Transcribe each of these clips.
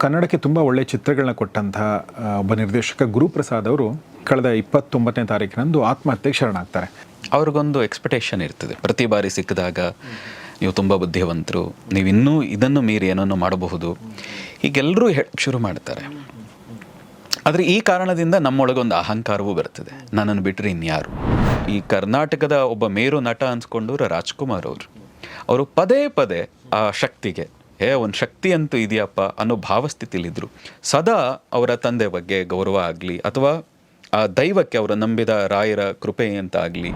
ಕನ್ನಡಕ್ಕೆ ತುಂಬ ಒಳ್ಳೆಯ ಚಿತ್ರಗಳನ್ನ ಕೊಟ್ಟಂತಹ ಒಬ್ಬ ನಿರ್ದೇಶಕ ಗುರುಪ್ರಸಾದ್ ಅವರು ಕಳೆದ ಇಪ್ಪತ್ತೊಂಬತ್ತನೇ ತಾರೀಕಿನಂದು ಆತ್ಮಹತ್ಯೆಗೆ ಶರಣಾಗ್ತಾರೆ. ಅವ್ರಿಗೊಂದು ಎಕ್ಸ್ಪೆಕ್ಟೇಷನ್ ಇರ್ತದೆ. ಪ್ರತಿ ಬಾರಿ ಸಿಕ್ಕಿದಾಗ ನೀವು ತುಂಬ ಬುದ್ಧಿವಂತರು, ನೀವು ಇನ್ನೂ ಇದನ್ನು ಮೀರಿ ಏನನ್ನು ಮಾಡಬಹುದು. ಹೀಗೆಲ್ಲರೂ ಶುರು ಮಾಡ್ತಾರೆ. ಆದರೆ ಈ ಕಾರಣದಿಂದ ನಮ್ಮೊಳಗೊಂದು ಅಹಂಕಾರವೂ ಬರ್ತದೆ. ನನ್ನನ್ನು ಬಿಟ್ಟರೆ ಇನ್ಯಾರು? ಈ ಕರ್ನಾಟಕದ ಒಬ್ಬ ಮೇರು ನಟ ಅನ್ಸ್ಕೊಂಡವ್ರು ರಾಜ್ಕುಮಾರ್ ಅವರು. ಅವರು ಪದೇ ಪದೇ ಆ ಶಕ್ತಿಗೆ ಏ ಒಂದು ಶಕ್ತಿ ಅಂತೂ ಇದೆಯಪ್ಪ ಅನ್ನೋ ಭಾವಸ್ಥಿತಿಲಿದ್ದರು ಸದಾ ಅವರ ತಂದೆ ಬಗ್ಗೆ ಗೌರವ ಆಗಲಿ ಅಥವಾ ಆ ದೈವಕ್ಕೆ ಅವರು ನಂಬಿದ ರಾಯರ ಕೃಪೆ ಅಂತ ಆಗಲಿ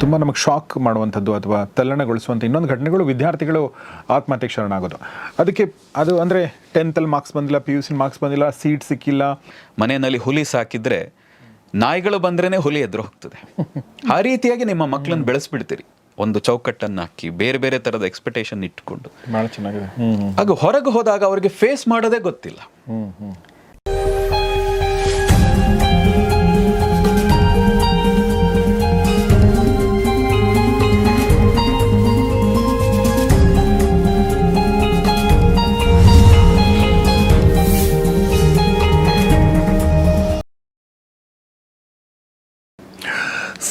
ತುಂಬ ನಮಗೆ ಶಾಕ್ ಮಾಡುವಂಥದ್ದು ಅಥವಾ ತಲ್ಲಣಗೊಳಿಸುವಂಥ ಇನ್ನೊಂದು ಘಟನೆಗಳು ವಿದ್ಯಾರ್ಥಿಗಳು ಆತ್ಮಹತ್ಯೆಗೆ ಶರಣಾಗೋದು. ಅದಕ್ಕೆ ಅದು ಅಂದರೆ ಟೆಂತಲ್ಲಿ ಮಾರ್ಕ್ಸ್ ಬಂದಿಲ್ಲ ಪಿ ಯು ಸಿ ಮಾರ್ಕ್ಸ್ ಬಂದಿಲ್ಲ ಸೀಟ್ ಸಿಕ್ಕಿಲ್ಲ. ಮನೆಯಲ್ಲಿ ಹುಲಿ ಸಾಕಿದ್ರೆ ನಾಯಿಗಳು ಬಂದ್ರೇ ಹುಲಿ ಎದುರು ಹೋಗ್ತದೆ. ಆ ರೀತಿಯಾಗಿ ನಿಮ್ಮ ಮಕ್ಕಳನ್ನು ಬೆಳೆಸ್ಬಿಡ್ತೀರಿ. ಒಂದು ಚೌಕಟ್ಟನ್ನು ಹಾಕಿ ಬೇರೆ ಬೇರೆ ಥರದ ಎಕ್ಸ್ಪೆಕ್ಟೇಷನ್ ಇಟ್ಕೊಂಡು ಹಾಗೆ ಆಗ ಹೊರಗೆ ಹೋದಾಗ ಅವರಿಗೆ ಫೇಸ್ ಮಾಡೋದೇ ಗೊತ್ತಿಲ್ಲ.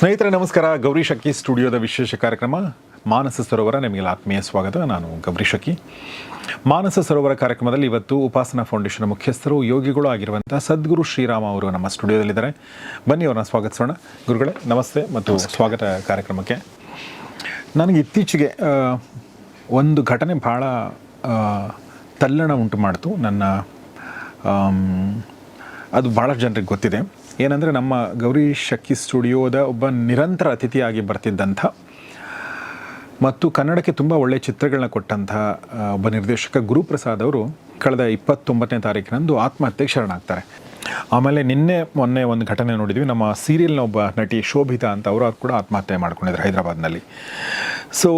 ಸ್ನೇಹಿತರೆ ನಮಸ್ಕಾರ. ಗೌರಿ ಶಕ್ಕಿ ಸ್ಟುಡಿಯೋದ ವಿಶೇಷ ಕಾರ್ಯಕ್ರಮ ಮಾನಸ ಸರೋವರ. ನಿಮಗೆ ಆತ್ಮೀಯ ಸ್ವಾಗತ. ನಾನು ಗೌರಿ ಶಕ್ಕಿ ಮಾನಸ ಸರೋವರ ಕಾರ್ಯಕ್ರಮದಲ್ಲಿ ಇವತ್ತು ಉಪಾಸನಾ ಫೌಂಡೇಶನ್ ಮುಖ್ಯಸ್ಥರು ಯೋಗಿಗಳು ಆಗಿರುವಂಥ ಸದ್ಗುರು ಶ್ರೀರಾಮ ಅವರು ನಮ್ಮ ಸ್ಟುಡಿಯೋದಲ್ಲಿದ್ದಾರೆ. ಬನ್ನಿ ಅವರನ್ನ ಸ್ವಾಗತಿಸೋಣ. ಗುರುಗಳೇ ನಮಸ್ತೆ ಮತ್ತು ಸ್ವಾಗತ ಕಾರ್ಯಕ್ರಮಕ್ಕೆ. ನನಗೆ ಇತ್ತೀಚೆಗೆ ಒಂದು ಘಟನೆ ಭಾಳ ತಲ್ಲಣ ಉಂಟು ಮಾಡಿತು. ನನ್ನ ಅದು ಭಾಳ ಜನರಿಗೆ ಗೊತ್ತಿದೆ. ಏನಂದರೆ ನಮ್ಮ ಗೌರಿ ಶಕ್ಕಿ ಸ್ಟುಡಿಯೋದ ಒಬ್ಬ ನಿರಂತರ ಅತಿಥಿಯಾಗಿ ಬರ್ತಿದ್ದಂಥ ಮತ್ತು ಕನ್ನಡಕ್ಕೆ ತುಂಬ ಒಳ್ಳೆಯ ಚಿತ್ರಗಳನ್ನ ಕೊಟ್ಟಂಥ ಒಬ್ಬ ನಿರ್ದೇಶಕ ಗುರುಪ್ರಸಾದ್ ಅವರು ಕಳೆದ ಇಪ್ಪತ್ತೊಂಬತ್ತನೇ ತಾರೀಕಿನಂದು ಆತ್ಮಹತ್ಯೆಗೆ ಶರಣಾಗ್ತಾರೆ. ಆಮೇಲೆ ನಿನ್ನೆ ಮೊನ್ನೆ ಒಂದು ಘಟನೆ ನೋಡಿದ್ವಿ. ನಮ್ಮ ಸೀರಿಯಲ್ನ ಒಬ್ಬ ನಟಿ ಶೋಭಿತಾ ಅಂತ ಅವರು ಕೂಡ ಆತ್ಮಹತ್ಯೆ ಮಾಡ್ಕೊಂಡಿದ್ರು ಹೈದರಾಬಾದ್ನಲ್ಲಿ. ಸೊ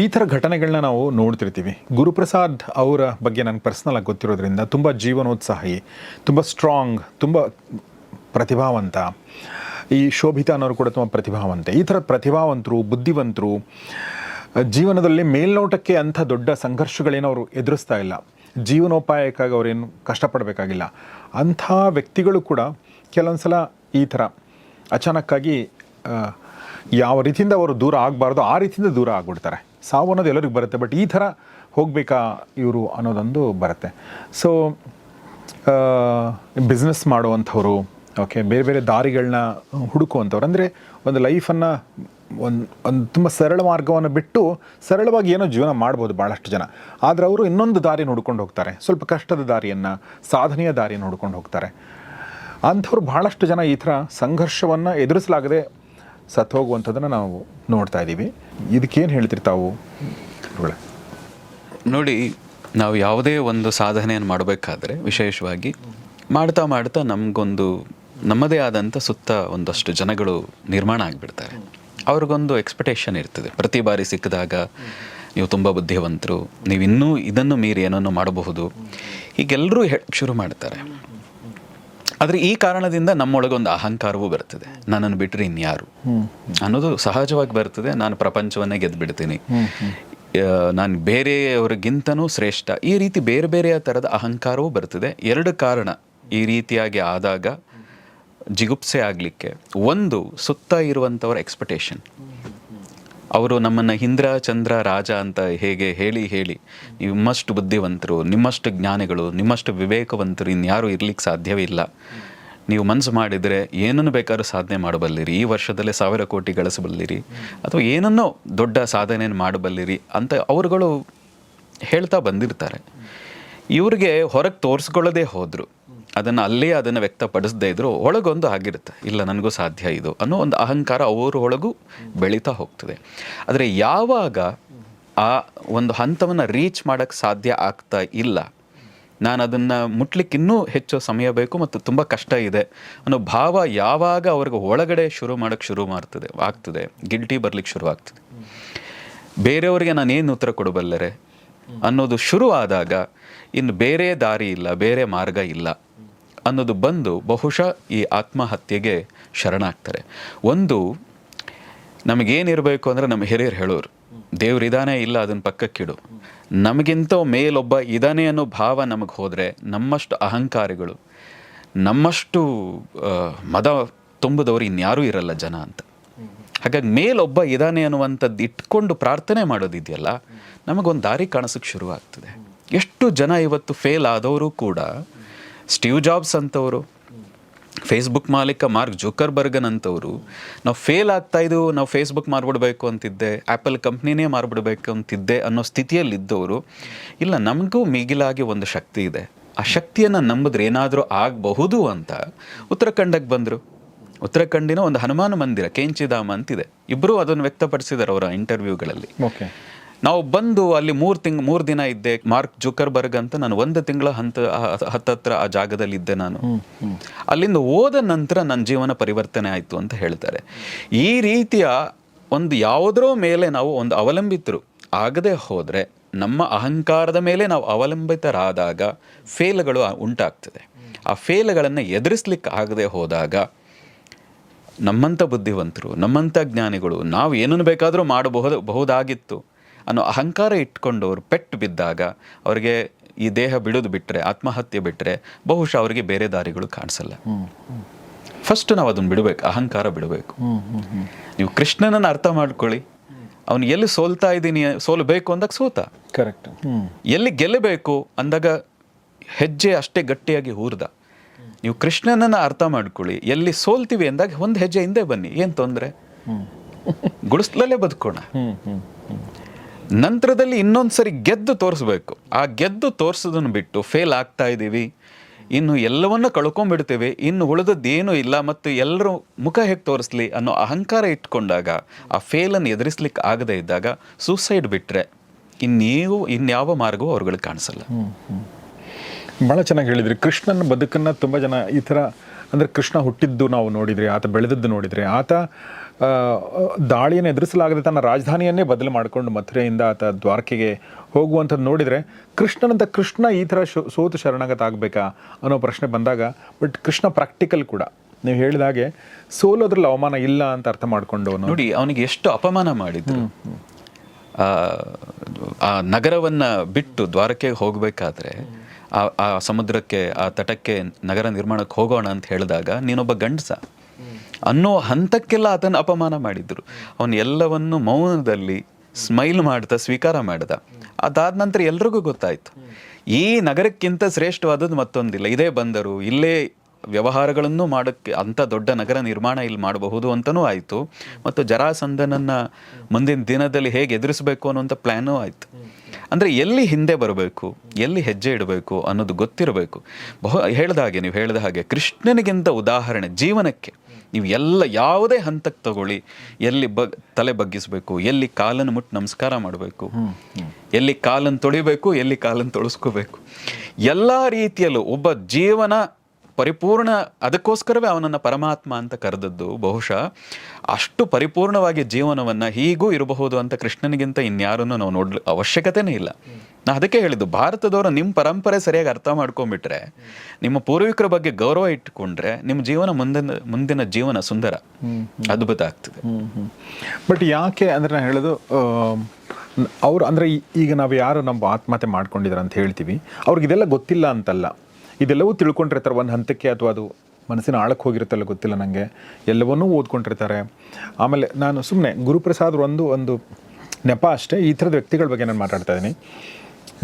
ಈ ಥರ ಘಟನೆಗಳನ್ನ ನಾವು ನೋಡ್ತಿರ್ತೀವಿ. ಗುರುಪ್ರಸಾದ್ ಅವರ ಬಗ್ಗೆ ನನಗೆ ಪರ್ಸ್ನಲಾಗಿ ಗೊತ್ತಿರೋದ್ರಿಂದ ತುಂಬ ಜೀವನೋತ್ಸಾಹಿ, ತುಂಬ ಸ್ಟ್ರಾಂಗ್ ತುಂಬ ಪ್ರತಿಭಾವಂತ. ಈ ಶೋಭಿತಾ ಅನ್ನೋರು ಕೂಡ ತುಂಬ ಪ್ರತಿಭಾವಂತೆ. ಈ ಥರ ಪ್ರತಿಭಾವಂತರು, ಬುದ್ಧಿವಂತರು ಜೀವನದಲ್ಲಿ ಮೇಲ್ನೋಟಕ್ಕೆ ಅಂಥ ದೊಡ್ಡ ಸಂಘರ್ಷಗಳೇನು ಅವರು ಎದುರಿಸ್ತಾ ಇಲ್ಲ. ಜೀವನೋಪಾಯಕ್ಕಾಗಿ ಅವರೇನು ಕಷ್ಟಪಡಬೇಕಾಗಿಲ್ಲ. ಅಂಥ ವ್ಯಕ್ತಿಗಳು ಕೂಡ ಕೆಲವೊಂದು ಸಲ ಈ ಥರ ಅಚಾನಕ್ಕಾಗಿ ಯಾವ ರೀತಿಯಿಂದ ಅವರು ದೂರ ಆಗಬಾರ್ದು ಆ ರೀತಿಯಿಂದ ದೂರ ಆಗ್ಬಿಡ್ತಾರೆ. ಸಾವು ಅನ್ನೋದು ಎಲ್ಲರಿಗೂ ಬರುತ್ತೆ, ಬಟ್ ಈ ಥರ ಹೋಗಬೇಕಾ ಇವರು ಅನ್ನೋದೊಂದು ಬರುತ್ತೆ. ಸೊ ಬಿಸ್ನೆಸ್ ಮಾಡುವಂಥವ್ರು ಓಕೆ ಬೇರೆ ಬೇರೆ ದಾರಿಗಳನ್ನ ಹುಡುಕುವಂಥವ್ರು. ಅಂದರೆ ಒಂದು ಲೈಫನ್ನು ಒಂದು ಒಂದು ತುಂಬ ಸರಳ ಮಾರ್ಗವನ್ನು ಬಿಟ್ಟು ಸರಳವಾಗಿ ಏನೋ ಜೀವನ ಮಾಡ್ಬೋದು ಭಾಳಷ್ಟು ಜನ. ಆದರೆ ಅವರು ಇನ್ನೊಂದು ದಾರಿ ಹುಡ್ಕೊಂಡು ಹೋಗ್ತಾರೆ. ಸ್ವಲ್ಪ ಕಷ್ಟದ ದಾರಿಯನ್ನು, ಸಾಧನೆಯ ದಾರಿಯನ್ನು ಹುಡ್ಕೊಂಡು ಹೋಗ್ತಾರೆ. ಅಂಥವ್ರು ಭಾಳಷ್ಟು ಜನ ಈ ಥರ ಸಂಘರ್ಷವನ್ನು ಎದುರಿಸಲಾಗದೆ ಸತ್ತು ಹೋಗುವಂಥದ್ದನ್ನು ನಾವು ನೋಡ್ತಾ ಇದ್ದೀವಿ. ಇದಕ್ಕೇನು ಹೇಳ್ತೀರಿ ತಾವು? ನೋಡಿ, ನಾವು ಯಾವುದೇ ಒಂದು ಸಾಧನೆಯನ್ನು ಮಾಡಬೇಕಾದ್ರೆ ವಿಶೇಷವಾಗಿ ಮಾಡ್ತಾ ಮಾಡ್ತಾ ನಮಗೊಂದು ನಮ್ಮದೇ ಆದಂಥ ಸುತ್ತ ಒಂದಷ್ಟು ಜನಗಳು ನಿರ್ಮಾಣ ಆಗಿಬಿಡ್ತಾರೆ. ಅವ್ರಿಗೊಂದು ಎಕ್ಸ್ಪೆಕ್ಟೇಷನ್ ಇರ್ತದೆ. ಪ್ರತಿ ಬಾರಿ ಸಿಕ್ಕಿದಾಗ ನೀವು ತುಂಬ ಬುದ್ಧಿವಂತರು ನೀವು ಇನ್ನೂ ಇದನ್ನು ಮೀರಿ ಏನನ್ನು ಮಾಡಬಹುದು. ಹೀಗೆಲ್ಲರೂ ಶುರು ಮಾಡ್ತಾರೆ. ಆದರೆ ಈ ಕಾರಣದಿಂದ ನಮ್ಮೊಳಗೊಂದು ಅಹಂಕಾರವೂ ಬರ್ತದೆ. ನನ್ನನ್ನು ಬಿಟ್ಟರೆ ಇನ್ಯಾರು? ಅನ್ನೋದು ಸಹಜವಾಗಿ ಬರ್ತದೆ. ನಾನು ಪ್ರಪಂಚವನ್ನೇ ಗೆದ್ದುಬಿಡ್ತೀನಿ ನಾನು ಬೇರೆಯವರಿಗಿಂತನೂ ಶ್ರೇಷ್ಠ. ಈ ರೀತಿ ಬೇರೆ ಬೇರೆಯ ಥರದ ಅಹಂಕಾರವೂ ಬರ್ತದೆ. ಎರಡು ಕಾರಣ ಈ ರೀತಿಯಾಗಿ ಆದಾಗ ಜಿಗುಪ್ಸೆ ಆಗಲಿಕ್ಕೆ ಒಂದು ಸುತ್ತ ಇರುವಂಥವ್ರ ಎಕ್ಸ್ಪೆಕ್ಟೇಷನ್ ಅವರು ನಮ್ಮನ್ನು ಇಂದ್ರ, ಚಂದ್ರ, ರಾಜ ಅಂತ ಹೇಗೆ ಹೇಳಿ ಹೇಳಿ ನಿಮ್ಮಷ್ಟು ಬುದ್ಧಿವಂತರು, ನಿಮ್ಮಷ್ಟು ಜ್ಞಾನಿಗಳು, ನಿಮ್ಮಷ್ಟು ವಿವೇಕವಂತರು ಇನ್ಯಾರೂ ಇರ್ಲಿಕ್ಕೆ ಸಾಧ್ಯವೇ ಇಲ್ಲ. ನೀವು ಮನಸ್ಸು ಮಾಡಿದರೆ ಏನನ್ನು ಬೇಕಾದ್ರೂ ಸಾಧನೆ ಮಾಡಬಲ್ಲಿರಿ, ಈ ವರ್ಷದಲ್ಲೇ ಸಾವಿರ ಕೋಟಿ ಗಳಿಸಬಲ್ಲಿರಿ, ಅಥವಾ ಏನನ್ನೋ ದೊಡ್ಡ ಸಾಧನೆಯನ್ನು ಮಾಡಬಲ್ಲಿರಿ ಅಂತ ಅವರುಗಳು ಹೇಳ್ತಾ ಬಂದಿರ್ತಾರೆ. ಇವ್ರಿಗೆ ಹೊರಗೆ ತೋರಿಸ್ಕೊಳ್ಳೋದೇ ಹೋದರು. ಅದನ್ನು ಅಲ್ಲೇ ಅದನ್ನು ವ್ಯಕ್ತಪಡಿಸದೇ ಇದ್ರು ಒಳಗೊಂದು ಆಗಿರುತ್ತೆ. ಇಲ್ಲ, ನನಗೂ ಸಾಧ್ಯ ಇದು ಅನ್ನೋ ಒಂದು ಅಹಂಕಾರ ಅವರ ಒಳಗೂ ಬೆಳೀತಾ ಹೋಗ್ತದೆ. ಆದರೆ ಯಾವಾಗ ಆ ಒಂದು ಹಂತವನ್ನು ರೀಚ್ ಮಾಡೋಕ್ಕೆ ಸಾಧ್ಯ ಆಗ್ತಾ ಇಲ್ಲ, ನಾನು ಅದನ್ನು ಮುಟ್ಲಿಕ್ಕೆ ಇನ್ನೂ ಹೆಚ್ಚು ಸಮಯ ಬೇಕು ಮತ್ತು ತುಂಬ ಕಷ್ಟ ಇದೆ ಅನ್ನೋ ಭಾವ ಯಾವಾಗ ಅವ್ರಿಗೆ ಒಳಗಡೆ ಶುರು ಮಾಡೋಕ್ಕೆ ಶುರು ಮಾಡ್ತದೆ, ಆಗ್ತದೆ ಗಿಲ್ಟಿ ಬರ್ಲಿಕ್ಕೆ ಶುರು ಆಗ್ತದೆ. ಬೇರೆಯವರಿಗೆ ನಾನೇನು ಉತ್ತರ ಕೊಡಬಲ್ಲರೆ ಅನ್ನೋದು ಶುರು ಆದಾಗ ಇನ್ನು ಬೇರೆ ದಾರಿ ಇಲ್ಲ, ಬೇರೆ ಮಾರ್ಗ ಇಲ್ಲ. ಅನ್ನೋದು ಬಂದು ಬಹುಶಃ ಈ ಆತ್ಮಹತ್ಯೆಗೆ ಶರಣಾಗ್ತಾರೆ. ಒಂದು, ನಮಗೇನಿರಬೇಕು ಅಂದರೆ ನಮ್ಮ ಹಿರಿಯರು ಹೇಳೋರು ದೇವ್ರಿದಾನೆ ಇಲ್ಲ ಅದನ್ನು ಪಕ್ಕಕ್ಕಿಡು. ನಮಗಿಂತ ಮೇಲೊಬ್ಬ ಇದಾನೆ ಅನ್ನೋ ಭಾವ ನಮಗೆ ಹೋದರೆ ನಮ್ಮಷ್ಟು ಅಹಂಕಾರಿಗಳು, ನಮ್ಮಷ್ಟು ಮದ ತುಂಬದವರು ಇನ್ಯಾರೂ ಇರಲ್ಲ ಜನ ಅಂತ. ಹಾಗಾಗಿ ಮೇಲೊಬ್ಬ ಇದಾನೆ ಅನ್ನುವಂಥದ್ದು ಇಟ್ಕೊಂಡು ಪ್ರಾರ್ಥನೆ ಮಾಡೋದಿದೆಯಲ್ಲ, ನಮಗೊಂದು ದಾರಿ ಕಾಣಿಸೋಕ್ಕೆ ಶುರುವಾಗ್ತದೆ. ಎಷ್ಟು ಜನ ಇವತ್ತು ಫೇಲ್ ಆದವರು ಕೂಡ ಸ್ಟೀವ್ ಜಾಬ್ಸ್ ಅಂತವರು, ಫೇಸ್ಬುಕ್ ಮಾಲೀಕ ಮಾರ್ಕ್ ಜುಕರ್ಬರ್ಗನ್ ಅಂತವರು, ನಾವು ಫೇಲ್ ಆಗ್ತಾ ಇದ್ದು ನಾವು ಫೇಸ್ಬುಕ್ ಮಾರ್ಬಿಡ್ಬೇಕು ಅಂತಿದ್ದೆ ಆ್ಯಪಲ್ ಕಂಪ್ನಿನೇ ಮಾರ್ಬಿಡ್ಬೇಕು ಅಂತಿದ್ದೆ ಅನ್ನೋ ಸ್ಥಿತಿಯಲ್ಲಿದ್ದವರು, ಇಲ್ಲ ನಮಗೂ ಮಿಗಿಲಾಗಿ ಒಂದು ಶಕ್ತಿ ಇದೆ. ಆ ಶಕ್ತಿಯನ್ನು ನಂಬಿದ್ರೆ ಏನಾದರೂ ಆಗಬಹುದು ಅಂತ ಉತ್ತರಾಖಂಡಕ್ಕೆ ಬಂದರು. ಉತ್ತರಾಖಂಡಿನ ಒಂದು ಹನುಮಾನ ಮಂದಿರ, ಕೇಂಚಿಧಾಮ ಅಂತಿದೆ. ಇಬ್ಬರೂ ಅದನ್ನು ವ್ಯಕ್ತಪಡಿಸಿದ್ದಾರೆ ಅವರ ಇಂಟರ್ವ್ಯೂಗಳಲ್ಲಿ ಓಕೆ ನಾವು ಬಂದು ಅಲ್ಲಿ ಮೂರು ತಿಂಗ್ ಮೂರು ದಿನ ಇದ್ದೆ. ಮಾರ್ಕ್ ಜುಕರ್ಬರ್ಗ್ ಅಂತ ನಾನು ಒಂದು ತಿಂಗಳ ಹಂತ ಹತ್ತತ್ರ ಆ ಜಾಗದಲ್ಲಿ ಇದ್ದೆ ನಾನು ಅಲ್ಲಿಂದ ಹೋದ ನಂತರ ನನ್ನ ಜೀವನ ಪರಿವರ್ತನೆ ಆಯಿತು ಅಂತ ಹೇಳ್ತಾರೆ. ಈ ರೀತಿಯ ಒಂದು ಯಾವುದರ ಮೇಲೆ ನಾವು ಒಂದು ಅವಲಂಬಿತರು ಆಗದೆ ಹೋದರೆ ನಮ್ಮ ಅಹಂಕಾರದ ಮೇಲೆ ನಾವು ಅವಲಂಬಿತರಾದಾಗ ಫೇಲ್ಗಳು ಉಂಟಾಗ್ತದೆ. ಆ ಫೇಲ್ಗಳನ್ನು ಎದುರಿಸ್ಲಿಕ್ಕೆ ಆಗದೆ ಹೋದಾಗ ನಮ್ಮಂಥ ಬುದ್ಧಿವಂತರು ನಮ್ಮಂಥ ಜ್ಞಾನಿಗಳು ನಾವು ಏನನ್ನು ಬೇಕಾದರೂ ಮಾಡಬಹುದು ಬಹುದಾಗಿತ್ತು. ಅನ್ನೋ ಅಹಂಕಾರ ಇಟ್ಕೊಂಡು ಅವರು ಪೆಟ್ಟು ಬಿದ್ದಾಗ ಅವರಿಗೆ ಈ ದೇಹ ಬಿಡೋದು ಬಿಟ್ಟರೆ ಆತ್ಮಹತ್ಯೆ ಬಿಟ್ಟರೆ ಬಹುಶಃ ಅವರಿಗೆ ಬೇರೆ ದಾರಿಗಳು ಕಾಣಿಸಲ್ಲ. ಫಸ್ಟ್ ನಾವು ಅದನ್ನು ಬಿಡಬೇಕು ಅಹಂಕಾರ ಬಿಡಬೇಕು. ನೀವು ಕೃಷ್ಣನನ್ನು ಅರ್ಥ ಮಾಡ್ಕೊಳ್ಳಿ. ಅವನು ಎಲ್ಲಿ ಸೋಲ್ತಾ ಇದ್ದೀನಿ ಸೋಲಬೇಕು ಅಂದಾಗ ಸೋತ. ಕರೆಕ್ಟ್ ಎಲ್ಲಿ ಗೆಲ್ಲಬೇಕು ಅಂದಾಗ ಹೆಜ್ಜೆ ಅಷ್ಟೇ ಗಟ್ಟಿಯಾಗಿ ಹೂರ್ದ. ನೀವು ಕೃಷ್ಣನನ್ನ ಅರ್ಥ ಮಾಡ್ಕೊಳ್ಳಿ ಎಲ್ಲಿ ಸೋಲ್ತೀವಿ ಅಂದಾಗ ಒಂದು ಹೆಜ್ಜೆ ಹಿಂದೆ ಬನ್ನಿ ಏನು ತೊಂದರೆ? ಗುಡಿಸ್ಲಲ್ಲೇ ಬದುಕೋಣ. ನಂತರದಲ್ಲಿ ಇನ್ನೊಂದು ಸರಿ ಗೆದ್ದು ತೋರಿಸ್ಬೇಕು. ಆ ಗೆದ್ದು ತೋರಿಸೋದನ್ನು ಬಿಟ್ಟು ಫೇಲ್ ಆಗ್ತಾ ಇದ್ದೀವಿ. ಇನ್ನು ಎಲ್ಲವನ್ನು ಕಳ್ಕೊಂಡ್ಬಿಡ್ತೇವೆ. ಇನ್ನು ಉಳಿದದ್ದೇನೂ ಇಲ್ಲ ಮತ್ತು ಎಲ್ಲರೂ ಮುಖ ಹೇಗೆ ತೋರಿಸ್ಲಿ ಅನ್ನೋ ಅಹಂಕಾರ ಇಟ್ಕೊಂಡಾಗ, ಆ ಫೇಲನ್ನು ಎದುರಿಸ್ಲಿಕ್ಕೆ ಆಗದೇ ಇದ್ದಾಗ ಸೂಸೈಡ್ ಬಿಟ್ಟರೆ ಇನ್ನೇವು ಇನ್ಯಾವ ಮಾರ್ಗವೂ ಅವ್ರುಗಳಿಗೆ ಕಾಣಿಸಲ್ಲ. ಭಾಳ ಚೆನ್ನಾಗಿ ಹೇಳಿದ್ರಿ. ಕೃಷ್ಣನ ಬದುಕನ್ನು ತುಂಬ ಜನ ಈ ಥರ ಅಂದರೆ ಕೃಷ್ಣ ಹುಟ್ಟಿದ್ದು ನಾವು ನೋಡಿದರೆ, ಆತ ಬೆಳೆದದ್ದು ನೋಡಿದರೆ, ಆತ ದಾಳಿಯನ್ನು ಎದುರಿಸಲಾಗದೆ ತನ್ನ ರಾಜಧಾನಿಯನ್ನೇ ಬದಲು ಮಾಡಿಕೊಂಡು ಮಥುರೆಯಿಂದ ಆತ ದ್ವಾರಕೆಗೆ ಹೋಗುವಂಥದ್ದು ನೋಡಿದರೆ ಕೃಷ್ಣನಂತ ಕೃಷ್ಣ ಈ ಥರ ಶೋ ಸೋತು ಶರಣಾಗತ ಆಗಬೇಕಾ ಅನ್ನೋ ಪ್ರಶ್ನೆ ಬಂದಾಗ ಬಟ್ ಕೃಷ್ಣ ಪ್ರಾಕ್ಟಿಕಲ್ ಕೂಡ. ನೀವು ಹೇಳಿದ ಹಾಗೆ ಸೋಲೋದ್ರಲ್ಲಿ ಅವಮಾನ ಇಲ್ಲ ಅಂತ ಅರ್ಥ ಮಾಡಿಕೊಂಡು ನೋಡಿ ಅವನಿಗೆ ಎಷ್ಟು ಅಪಮಾನ ಮಾಡಿದ್ರು. ಆ, ನಗರವನ್ನು ನಗರವನ್ನ ಬಿಟ್ಟು ದ್ವಾರಕ್ಕೆ ಹೋಗಬೇಕಾದ್ರೆ ಆ ಆ ಸಮುದ್ರಕ್ಕೆ ಆ ತಟಕ್ಕೆ ನಗರ ನಿರ್ಮಾಣಕ್ಕೆ ಹೋಗೋಣ ಅಂತ ಹೇಳಿದಾಗ ನೀನೊಬ್ಬ ಗಂಡಸ. ಅನ್ನೋ ಹಂತಕ್ಕೆಲ್ಲ ಆತನ ಅಪಮಾನ ಮಾಡಿದ್ರು. ಅವನು ಎಲ್ಲವನ್ನು ಮೌನದಲ್ಲಿ ಸ್ಮೈಲ್ ಮಾಡ್ತಾ, ಸ್ವೀಕಾರ ಮಾಡ್ದ. ಅದಾದ ನಂತರ ಎಲ್ರಿಗೂ ಗೊತ್ತಾಯ್ತು. ಈ ನಗರಕ್ಕಿಂತ ಶ್ರೇಷ್ಠವಾದದ್ದು ಮತ್ತೊಂದಿಲ್ಲ. ಇದೇ ಬಂದರು, ಇಲ್ಲೇ ವ್ಯವಹಾರಗಳನ್ನು ಮಾಡೋಕ್ಕೆ ಅಂಥ ದೊಡ್ಡ ನಗರ ನಿರ್ಮಾಣ ಇಲ್ಲಿ ಮಾಡಬಹುದು ಅಂತಲೂ ಆಯಿತು. ಮತ್ತು ಜರಾಸಂಧನನ್ನು ಮುಂದಿನ ದಿನದಲ್ಲಿ ಹೇಗೆ ಎದುರಿಸಬೇಕು ಅನ್ನುವಂಥ ಪ್ಲ್ಯಾನೂ ಆಯಿತು. ಅಂದರೆ ಎಲ್ಲಿ ಹಿಂದೆ ಬರಬೇಕು, ಎಲ್ಲಿ ಹೆಜ್ಜೆ ಇಡಬೇಕು ಅನ್ನೋದು ಗೊತ್ತಿರಬೇಕು. ಬಹು, ಹೇಳ್ದ ಹಾಗೆ, ನೀವು ಹೇಳಿದ ಹಾಗೆ ಕೃಷ್ಣನಿಗಿಂತ ಉದಾಹರಣೆ ಜೀವನಕ್ಕೆ. ನೀವು ಎಲ್ಲ ಯಾವುದೇ ಹಂತಕ್ಕೆ ತಗೊಳ್ಳಿ. ಎಲ್ಲಿ ಬಗ್ ತಲೆ ಬಗ್ಗಿಸಬೇಕು ಎಲ್ಲಿ ಕಾಲನ್ನು ಮುಟ್ಟು ನಮಸ್ಕಾರ ಮಾಡಬೇಕು ಎಲ್ಲಿ ಕಾಲನ್ನು ತೊಳಿಬೇಕು ಎಲ್ಲಿ ಕಾಲನ್ನು ತೊಳಸ್ಕೋಬೇಕು. ಎಲ್ಲ ರೀತಿಯಲ್ಲೂ ಒಬ್ಬ ಜೀವನ ಪರಿಪೂರ್ಣ ಅದಕ್ಕೋಸ್ಕರವೇ ಅವನನ್ನು ಪರಮಾತ್ಮ ಅಂತ ಕರೆದದ್ದು. ಬಹುಶಃ ಅಷ್ಟು ಪರಿಪೂರ್ಣವಾಗಿ ಜೀವನವನ್ನು ಹೀಗೂ ಇರಬಹುದು ಅಂತ ಕೃಷ್ಣನಿಗಿಂತ ಇನ್ಯಾರನ್ನು ನಾವು ನೋಡ್ಲಿ ಅವಶ್ಯಕತೆನೇ ಇಲ್ಲ. ನಾ ಅದಕ್ಕೆ ಹೇಳಿದ್ದು ಭಾರತದವರು ನಿಮ್ಮ ಪರಂಪರೆ ಸರಿಯಾಗಿ ಅರ್ಥ ಮಾಡ್ಕೊಂಡ್ಬಿಟ್ರೆ ನಿಮ್ಮ ಪೂರ್ವಿಕರ ಬಗ್ಗೆ ಗೌರವ ಇಟ್ಟುಕೊಂಡ್ರೆ ನಿಮ್ಮ ಜೀವನ ಮುಂದಿನ ಮುಂದಿನ ಜೀವನ ಸುಂದರ. ಅದ್ಭುತ ಆಗ್ತದೆ. ಬಟ್ ಯಾಕೆ ಅಂದರೆ ನಾನು ಹೇಳೋದು ಅವರು ಅಂದರೆ ಈಗ ನಾವು ಯಾರು ನಮ್ಮ ಆತ್ಮಹತ್ಯೆ ಮಾಡ್ಕೊಂಡಿದ್ದಾರೆ ಅಂತ ಹೇಳ್ತೀವಿ. ಅವ್ರಿಗೆ ಇದೆಲ್ಲ ಗೊತ್ತಿಲ್ಲ ಅಂತಲ್ಲ. ಇದೆಲ್ಲವೂ ತಿಳ್ಕೊಂಡಿರ್ತಾರೆ. ಒಂದು ಹಂತಕ್ಕೆ ಅಥವಾ ಅದು ಮನಸ್ಸಿನ ಆಳಕ್ಕೆ ಹೋಗಿರುತ್ತಲ್ಲ ಗೊತ್ತಿಲ್ಲ ನನಗೆ ಎಲ್ಲವನ್ನೂ ಓದ್ಕೊಂಡಿರ್ತಾರೆ. ಆಮೇಲೆ ನಾನು ಸುಮ್ಮನೆ ಗುರುಪ್ರಸಾದ್ ಒಂದು ಒಂದು ನೆಪ ಅಷ್ಟೇ. ಈ ಥರದ ವ್ಯಕ್ತಿಗಳ ಬಗ್ಗೆ ನಾನು ಮಾತಾಡ್ತಾ ಇದ್ದೀನಿ.